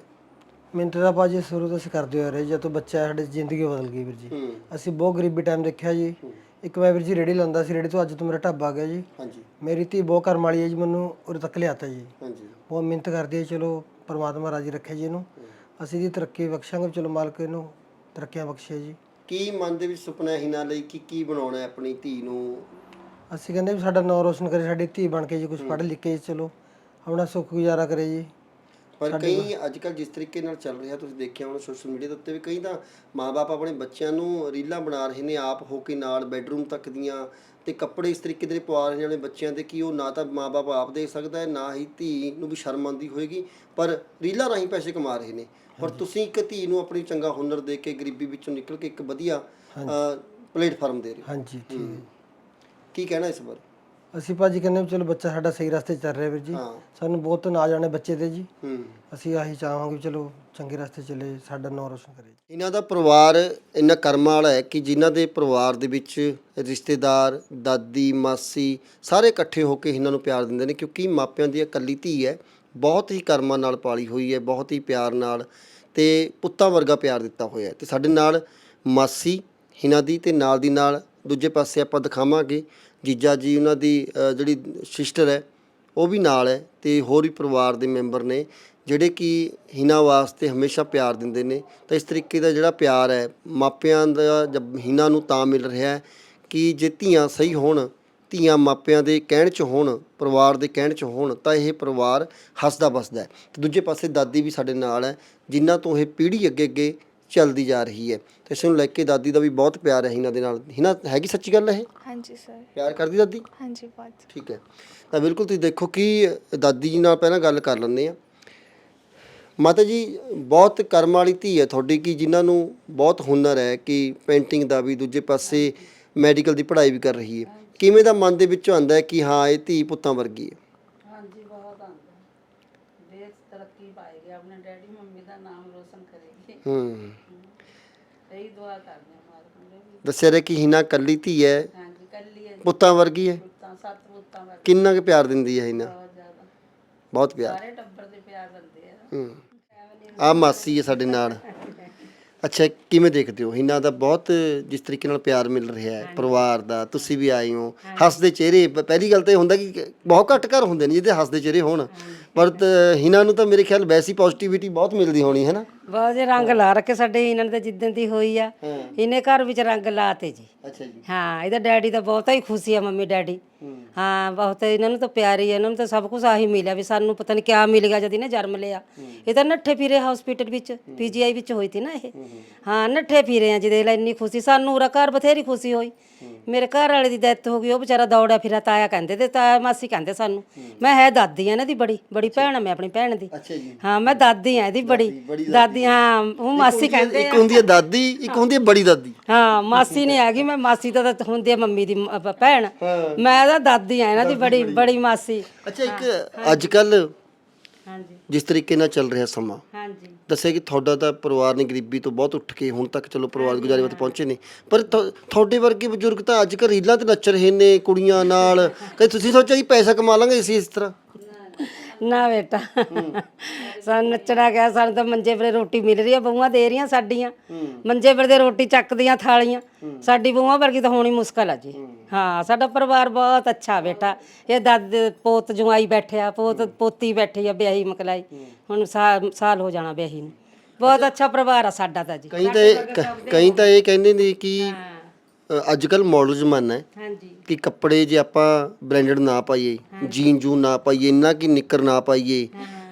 ਮਿੰਟ ਦਾ ਭਾਜੀ ਸ਼ੁਰੂ ਤੋਂ ਅਸੀਂ ਕਰਦੇ ਹੋ ਰਹੇ ਜਦੋਂ ਬੱਚਾ ਹੈ, ਸਾਡੀ ਜ਼ਿੰਦਗੀ ਬਦਲ ਗਈ ਵੀਰ ਜੀ। ਹੂੰ। ਅਸੀਂ ਬਹੁਤ ਗਰੀਬੀ ਟਾਈਮ ਦੇਖਿਆ ਜੀ। ਇੱਕ ਵਾਰ ਵੀਰ ਜੀ ਰੇੜੀ ਲਾਉਂਦਾ ਸੀ ਰੇੜੀ ਤੋਂ ਅੱਜ ਤੋਂ ਮੇਰਾ ਢਾਬਾ ਆ ਗਿਆ ਜੀ। ਹਾਂਜੀ। ਮੇਰੀ ਧੀ ਬਹੁਤ ਕਰਮ ਵਾਲੀ ਹੈ ਜੀ ਮੈਨੂੰ ਉਰੇ ਤੱਕ ਲਿਆਤਾ ਜੀ। ਹਾਂਜੀ। ਬਹੁਤ ਮਿਹਨਤ ਕਰਦੀ ਹੈ ਚਲੋ ਪਰਮਾਤਮਾ ਰਾਜੀ ਰੱਖੇ ਜੀ ਇਹਨੂੰ। ਅਸੀਂ ਦੀ ਤਰੱਕੀ ਬਖਸ਼ਾਂਗੇ ਚਲੋ ਮਾਲਕ ਇਹਨੂੰ ਤਰੱਕੀਆਂ ਬਖਸ਼ੇ ਜੀ। ਕੀ ਮਨ ਦੇ ਵਿੱਚ ਸੁਪਨਾ ਹੈ ਹਿਨਾ ਲਈ? ਕਿ ਕੀ ਬਣਾਉਣਾ ਹੈ ਆਪਣੀ ਧੀ ਨੂੰ? ਅਸੀਂ ਕਹਿੰਦੇ ਵੀ ਸਾਡਾ ਨਾਂ ਰੋਸ਼ਨ ਕਰੇ ਸਾਡੀ ਧੀ ਬਣ ਕੇ ਜੀ ਕੁਝ ਪੜ੍ਹ ਲਿਖ ਕੇ ਜੀ ਚਲੋ ਆਪਣਾ ਸੁੱਖ ਗੁਜ਼ਾਰਾ ਕਰੇ ਜੀ। ਪਰ ਕਈ ਅੱਜ ਕੱਲ ਜਿਸ ਤਰੀਕੇ ਨਾਲ ਚੱਲ ਰਿਹਾ ਤੁਸੀਂ ਦੇਖਿਆ ਹੋਣਾ ਸੋਸ਼ਲ ਮੀਡੀਆ ਦੇ ਉੱਤੇ ਵੀ ਕਈ ਤਾਂ ਮਾਪੇ ਆਪਣੇ ਬੱਚਿਆਂ ਨੂੰ ਰੀਲਾਂ ਬਣਾ ਰਹੇ ਨੇ ਆਪ ਹੋ ਕੇ ਨਾਲ ਬੈੱਡਰੂਮ ਤੱਕ ਦੀਆਂ ਤੇ ਕੱਪੜੇ ਇਸ ਤਰੀਕੇ ਦੇ ਪਵਾ ਰਹੇ ਨੇ ਬੱਚਿਆਂ ਦੇ ਕਿ ਉਹ ਨਾ ਤਾਂ ਮਾਪੇ ਆਪ ਦੇਖ ਸਕਦਾ ਹੈ ਨਾ ਹੀ ਧੀ ਨੂੰ ਵੀ ਸ਼ਰਮ ਆਉਂਦੀ ਹੋਏਗੀ ਪਰ ਰੀਲਾਂ ਰਾਹੀਂ ਪੈਸੇ ਕਮਾ ਰਹੇ ਨੇ। ਪਰ ਤੁਸੀਂ ਇੱਕ ਧੀ ਨੂੰ ਆਪਣੀ ਚੰਗਾ ਹੁਨਰ ਦੇ ਕੇ ਗਰੀਬੀ ਵਿੱਚੋਂ ਨਿਕਲ ਕੇ ਇੱਕ ਵਧੀਆ ਪਲੇਟਫਾਰਮ ਦੇ ਰਹੇ ਹੋ। ਹਾਂਜੀ ਠੀਕ ਕੀ ਕਹਿਣਾ ਇਸ ਬਾਰੇ? ਅਸੀਂ ਭਾਜੀ ਕਹਿੰਦੇ ਵੀ ਚਲੋ ਬੱਚਾ ਸਾਡਾ ਸਹੀ ਰਸਤੇ 'ਚ ਚੱਲ ਰਿਹਾ ਵੀਰ ਜੀ। ਹਾਂ। ਸਾਨੂੰ ਬਹੁਤ ਨਾਜ਼ ਆਣੇ ਬੱਚੇ ਤੇ ਜੀ। ਹੂੰ। ਅਸੀਂ ਆਹੀ ਚਾਹਾਂਗੇ ਵੀ ਚਲੋ ਚੰਗੇ ਰਸਤੇ ਚੱਲੇ ਸਾਡਾ ਨਾਂ ਰੋਸ਼ਨ ਕਰੇ ਇਹਨਾਂ ਦਾ ਪਰਿਵਾਰ ਇੰਨਾ ਕਰਮਾਂ ਵਾਲਾ ਹੈ ਕਿ ਜਿਨ੍ਹਾਂ ਦੇ ਪਰਿਵਾਰ ਦੇ ਵਿੱਚ ਰਿਸ਼ਤੇਦਾਰ ਦਾਦੀ ਮਾਸੀ ਸਾਰੇ ਇਕੱਠੇ ਹੋ ਕੇ ਇਹਨਾਂ ਨੂੰ ਪਿਆਰ ਦਿੰਦੇ ਨੇ ਕਿਉਂਕਿ ਮਾਪਿਆਂ ਦੀ ਇਕੱਲੀ ਧੀ ਹੈ। ਬਹੁਤ ਹੀ ਕਰਮਾਂ ਨਾਲ ਪਾਲੀ ਹੋਈ ਹੈ ਬਹੁਤ ਹੀ ਪਿਆਰ ਨਾਲ ਤੇ ਪੁੱਤਾਂ ਵਰਗਾ ਪਿਆਰ ਦਿੱਤਾ ਹੋਇਆ ਹੈ। ਤੇ ਸਾਡੇ ਨਾਲ ਮਾਸੀ ਹਿਨਾ ਦੀ ਤੇ ਨਾਲ ਦੀ ਨਾਲ ਦੂਜੇ ਪਾਸੇ ਆਪਾਂ ਦਿਖਾਵਾਂਗੇ, ਜੀਜਾ ਜੀ ਉਹਨਾਂ ਦੀ ਜਿਹੜੀ ਸਿਸਟਰ ਹੈ, ਉਹ ਵੀ ਨਾਲ ਹੈ ਤੇ ਹੋਰ ਵੀ ਪਰਿਵਾਰ ਦੇ ਮੈਂਬਰ ਨੇ, ਜਿਹੜੇ ਕਿ ਹਿਨਾ ਵਾਸਤੇ ਹਮੇਸ਼ਾ ਪਿਆਰ ਦਿੰਦੇ ਨੇ। ਤਾਂ ਇਸ ਤਰੀਕੇ ਦਾ ਜਿਹੜਾ ਪਿਆਰ ਹੈ, ਮਾਪਿਆਂ ਦਾ ਜਬ ਹਿਨਾ ਨੂੰ ਤਾਂ ਮਿਲ ਰਿਹਾ ਹੈ ਕਿ ਜੇ ਧੀਆਂ ਸਹੀ ਹੋਣ, ਧੀਆਂ ਮਾਪਿਆਂ ਦੇ ਕਹਿਣ 'ਚ ਹੋਣ, ਪਰਿਵਾਰ ਦੇ ਕਹਿਣ 'ਚ ਹੋਣ, ਤਾਂ ਇਹ ਪਰਿਵਾਰ ਹੱਸਦਾ ਬਸਦਾ ਹੈ। ਤੇ ਦੂਜੇ ਪਾਸੇ ਦਾਦੀ ਵੀ ਸਾਡੇ ਨਾਲ ਹੈ, ਜਿਨ੍ਹਾਂ ਤੋਂ ਇਹ ਪੀੜ੍ਹੀ ਅੱਗੇ ਅੱਗੇ ਚੱਲਦੀ ਜਾ ਰਹੀ ਹੈ। ਤੇ ਇਸ ਨੂੰ ਲੈ ਕੇ ਦਾਦੀ ਦਾ ਵੀ ਬਹੁਤ ਪਿਆਰ ਹੈ ਹਿਨਾ ਦੇ ਨਾਲ। ਹਿਨਾ ਹੈਗੀ ਸੱਚੀ ਗੱਲ ਹੈ ਇਹ? ਹਾਂਜੀ ਸਰ। ਪਿਆਰ ਕਰਦੀ ਦਾਦੀ? ਹਾਂਜੀ ਬਹੁਤ। ਠੀਕ ਹੈ। ਤਾਂ ਬਿਲਕੁਲ ਤੁਸੀਂ ਦੇਖੋ ਕਿ ਦਾਦੀ ਜੀ ਨਾਲ ਪਹਿਲਾਂ ਗੱਲ ਕਰ ਲੈਂਦੇ ਆ ਮਾਤਾ ਜੀ ਬਹੁਤ ਕਰਮ ਵਾਲੀ ਧੀ ਹੈ ਤੁਹਾਡੀ ਕਿ ਜਿਨ੍ਹਾਂ ਨੂੰ ਬਹੁਤ ਹੁਨਰ ਹੈ ਕਿ ਪੇਂਟਿੰਗ ਦਾ ਵੀ ਦੂਜੇ ਪਾਸੇ ਮੈਡੀਕਲ ਦੀ ਪੜ੍ਹਾਈ ਵੀ ਕਰ ਰਹੀ ਹੈ। ਕਿਵੇਂ ਦਾ ਮਨ ਦੇ ਵਿੱਚੋਂ ਆਉਂਦਾ ਹੈ ਕਿ ਹਾਂ ਇਹ ਧੀ ਪੁੱਤਾਂ ਵਰਗੀ ਹੈ? ਹਾਂਜੀ ਬਹੁਤ ਆਉਂਦਾ ਦੇਸ਼ ਤਰੱਕੀ ਪਾਏਗੀ ਆਪਣੇ ਡੈਡੀ ਮੰਮੀ ਦਾ ਨਾਮ ਰੋਸ਼ਨ ਕਰੇਗੀ। ਹੂੰ। ਸਹੀ ਦੁਆ ਕਰਦੇ ਹਾਂ ਮਾਲਕ ਨੂੰ ਵੀ ਦੱਸਿਆ ਰਿਹਾ ਕਿ ਹਿਨਾ ਕੱਲੀ ਧੀ ਹੈ। ਹਾਂਜੀ ਕੱਲੀ ਹੈ ਪੁੱਤਾਂ ਵਰਗੀ ਹੈ। ਪੁੱਤਾਂ ਸੱਤ ਪੁੱਤਾਂ ਵਰਗੇ ਕਿੰਨਾ ਕੁ ਪਿਆਰ ਦਿੰਦੀ ਹੈ ਹਿਨਾ? ਬਹੁਤ ਜ਼ਿਆਦਾ। ਬਹੁਤ ਪਿਆਰ। ਸਾਰੇ ਟੱਬਰ ਦੇ ਪਿਆਰ ਦਿੰਦੇ ਆ। ਹੂੰ। ਆ ਮਾਸੀ ਹੈ ਸਾਡੇ ਨਾਲ। ਅੱਛਾ ਕਿਵੇਂ ਦੇਖਦੇ ਹੋ? ਇਹਨਾਂ ਦਾ ਬਹੁਤ ਜਿਸ ਤਰੀਕੇ ਨਾਲ ਪਿਆਰ ਮਿਲ ਰਿਹਾ ਹੈ ਪਰਿਵਾਰ ਦਾ ਤੁਸੀਂ ਵੀ ਆਏ ਹੋ। ਹੱਸਦੇ ਚਿਹਰੇ ਪ- ਪਹਿਲੀ ਗੱਲ ਤਾਂ ਇਹ ਹੁੰਦਾ ਕਿ ਬਹੁਤ ਘੱਟ ਘਰ ਹੁੰਦੇ ਨੇ ਜਿਹਦੇ ਹੱਸਦੇ ਚਿਹਰੇ ਹੋਣ। ਪਰ ਤ- ਇਹਨਾਂ ਨੂੰ ਤਾਂ ਮੇਰੇ ਖਿਆਲ ਵੈਸੀ ਪੋਜ਼ਿਟਿਵਿਟੀ ਬਹੁਤ ਮਿਲਦੀ ਹੋਣੀ ਹੈ ਨਾ? ਬਹੁਤ ਜੇ ਰੰਗ ਲਾ ਰੱਖੇ ਸਾਡੇ ਇਹਨਾਂ ਤਾਂ ਜਿੱਦਣ ਦੀ ਹੋਈ ਆ। ਇਹਨੇ ਘਰ ਵਿੱਚ ਰੰਗ ਲਾਤੇ ਜੀ। ਅੱਛਾ ਜੀ। ਹਾਂ ਇਹਦਾ ਡੈਡੀ ਤਾਂ ਬਹੁਤਾ ਹੀ ਖੁਸ਼ੀ ਆ ਮੰਮੀ ਡੈਡੀ। ਹਾਂ। ਬਹੁਤ ਇਹਨਾਂ ਨੂੰ ਤਾਂ ਪਿਆਰੀ ਇਹਨਾਂ ਨੂੰ ਤਾਂ ਸਭ ਕੁਝ ਆਹੀ ਮਿਲਿਆ ਵੀ ਸਾਨੂੰ ਪਤਾ ਨਹੀਂ ਕਿਆ ਮਿਲ ਗਿਆ ਜਦ ਇਹਨੇ ਜਨਮ ਲਿਆ। ਇਹ ਤਾਂ ਨੱਠੇ ਫਿਰੇ ਹਸਪੀਟਲ ਵਿੱਚ ਪੀਜੀਆਈ ਵਿੱਚ ਹੋਈ ਤੀ ਨਾ ਇਹ। ਹਾਂ ਨੱਠੇ ਫਿਰੇ ਆ ਜਿਹਦੇ ਲਈ ਇੰਨੀ ਖੁਸ਼ੀ ਸਾਨੂੰ ਉਰਾ ਘਰ ਬਥੇਰੀ ਖੁਸ਼ੀ ਹੋਈ। ਮੇਰੇ ਘਰ ਵਾਲੇ ਦੀ ਡੈਥ ਹੋ ਗਈ ਉਹ ਵਿਚਾਰਾ ਦੌੜਿਆ ਫਿਰਿਆ ਤਾਇਆ ਕਹਿੰਦੇ ਤੇ ਤਾਇਆ ਮਾਸੀ ਕਹਿੰਦੇ ਸਾਨੂੰ। ਮੈਂ ਹੈ ਦਾਦੀ ਆ ਇਹਨਾਂ ਦੀ ਬੜੀ ਬੜੀ ਭੈਣ ਆ ਮੈਂ ਆਪਣੀ ਭੈਣ ਦੀ। ਅੱਛਾ ਜੀ। ਹਾਂ ਮੈਂ ਦਾਦੀ ਆ ਇਹਦੀ ਬੜੀ। ਦਾਦੀ ਹਾਂ ਉਹ ਮਾਸੀ ਕਹਿੰਦੇ ਇੱਕ ਹੁੰਦੀ ਹੈ ਦਾਦੀ ਇੱਕ ਹੁੰਦੀ ਹੈ ਬੜੀ ਦਾਦੀ। ਹਾਂ ਮਾਸੀ ਨਹੀਂ ਹੈਗੀ ਮੈਂ ਮਾਸੀ ਤਾਂ ਤਾਂ ਹੁੰਦੀ ਆ ਮੰਮੀ ਦੀ ਮ- ਭੈਣ। ਮੈਂ ਤਾਂ ਦਾਦੀ ਆ ਇਹਨਾਂ ਦੀ ਬੜੀ ਬੜੀ। ਮਾਸੀ। ਅੱਛਾ ਇੱਕ ਅੱਜ ਕੱਲ ਹਾਂਜੀ। ਜਿਸ ਤਰੀਕੇ ਨਾਲ ਚੱਲ ਰਿਹਾ ਸਮਾਂ। ਹਾਂਜੀ। ਦੱਸਿਆ ਕਿ ਤੁਹਾਡਾ ਤਾਂ ਪਰਿਵਾਰ ਨੇ ਗਰੀਬੀ ਤੋਂ ਬਹੁਤ ਉੱਠ ਕੇ ਹੁਣ ਤੱਕ ਚਲੋ ਪਰਿਵਾਰ ਦੀ ਗੁਜ਼ਾਰੇ ਪਹੁੰਚੇ ਨੇ। ਪਰ ਤੁ- ਤੁਹਾਡੇ ਵਰਗੇ ਬਜ਼ੁਰਗ ਤਾਂ ਅੱਜ ਕੱਲ੍ਹ ਰੀਲਾਂ ਤੇ ਨੱਚ ਰਹੇ ਨੇ ਕੁੜੀਆਂ ਨਾਲ। ਕਦੇ ਤੁਸੀਂ ਸੋਚਿਆ ਕਿ ਪੈਸਾ ਕਮਾ ਲਾਂਗੇ ਅਸੀਂ ਇਸ ਤਰ੍ਹਾਂ? ਨਾ ਬੇਟਾ। ਸਾਨੂੰ ਨੱਚਣਾ ਗਿਆ ਸਾਨੂੰ ਤਾਂ ਮੰਜੇ 'ਤੇ ਰੋਟੀ ਮਿਲ ਰਹੀ ਆ ਬਹੂਆਂ ਦੇ ਰਹੀਆਂ ਸਾਡੀਆਂ। ਮੰਜੇ 'ਤੇ ਰੋਟੀ ਚੱਕਦੀਆਂ ਥਾਲੀਆਂ। ਸਾਡੀ ਬਹੂਆਂ ਵਰਗੀ ਤਾਂ ਹੋਣੀ ਮੁਸ਼ਕਲ ਆ ਜੀ। ਹਾਂ ਸਾਡਾ ਪਰਿਵਾਰ ਬਹੁਤ ਅੱਛਾ ਬੇਟਾ। ਇਹ ਦਾਦ ਪੋਤ ਜੁਆਈ ਬੈਠਿਆ ਪੋਤ ਪੋਤੀ ਬੈਠੀ ਆ ਵਿਆਹੀ ਮਕਲਾਈ। ਹੁਣ ਸਾ- ਸਾਲ ਹੋ ਜਾਣਾ ਵਿਆਹੀ ਨੂੰ। ਬਹੁਤ ਅੱਛਾ। ਪਰਿਵਾਰ ਆ ਸਾਡਾ ਤਾਂ ਜੀ। ਕਈ ਤਾਂ ਇਹ- ਕ- ਕਈ ਤਾਂ ਇਹ ਕਹਿੰਦੇ ਨੇ ਕਿ ਅੱਜ ਕੱਲ ਮਾਡਲ ਜ਼ਮਾਨਾ ਹੈ ਹਾਂਜੀ। ਕਿ ਕੱਪੜੇ ਜੇ ਆਪਾਂ ਬ੍ਰਾਂਡਡ ਨਾ ਪਾਈਏ ਜੀਨ ਜੂਨ ਨਾ ਪਾਈਏ ਇੰਨਾ ਕਿ ਨਿੱਕਰ ਨਾ ਪਾਈਏ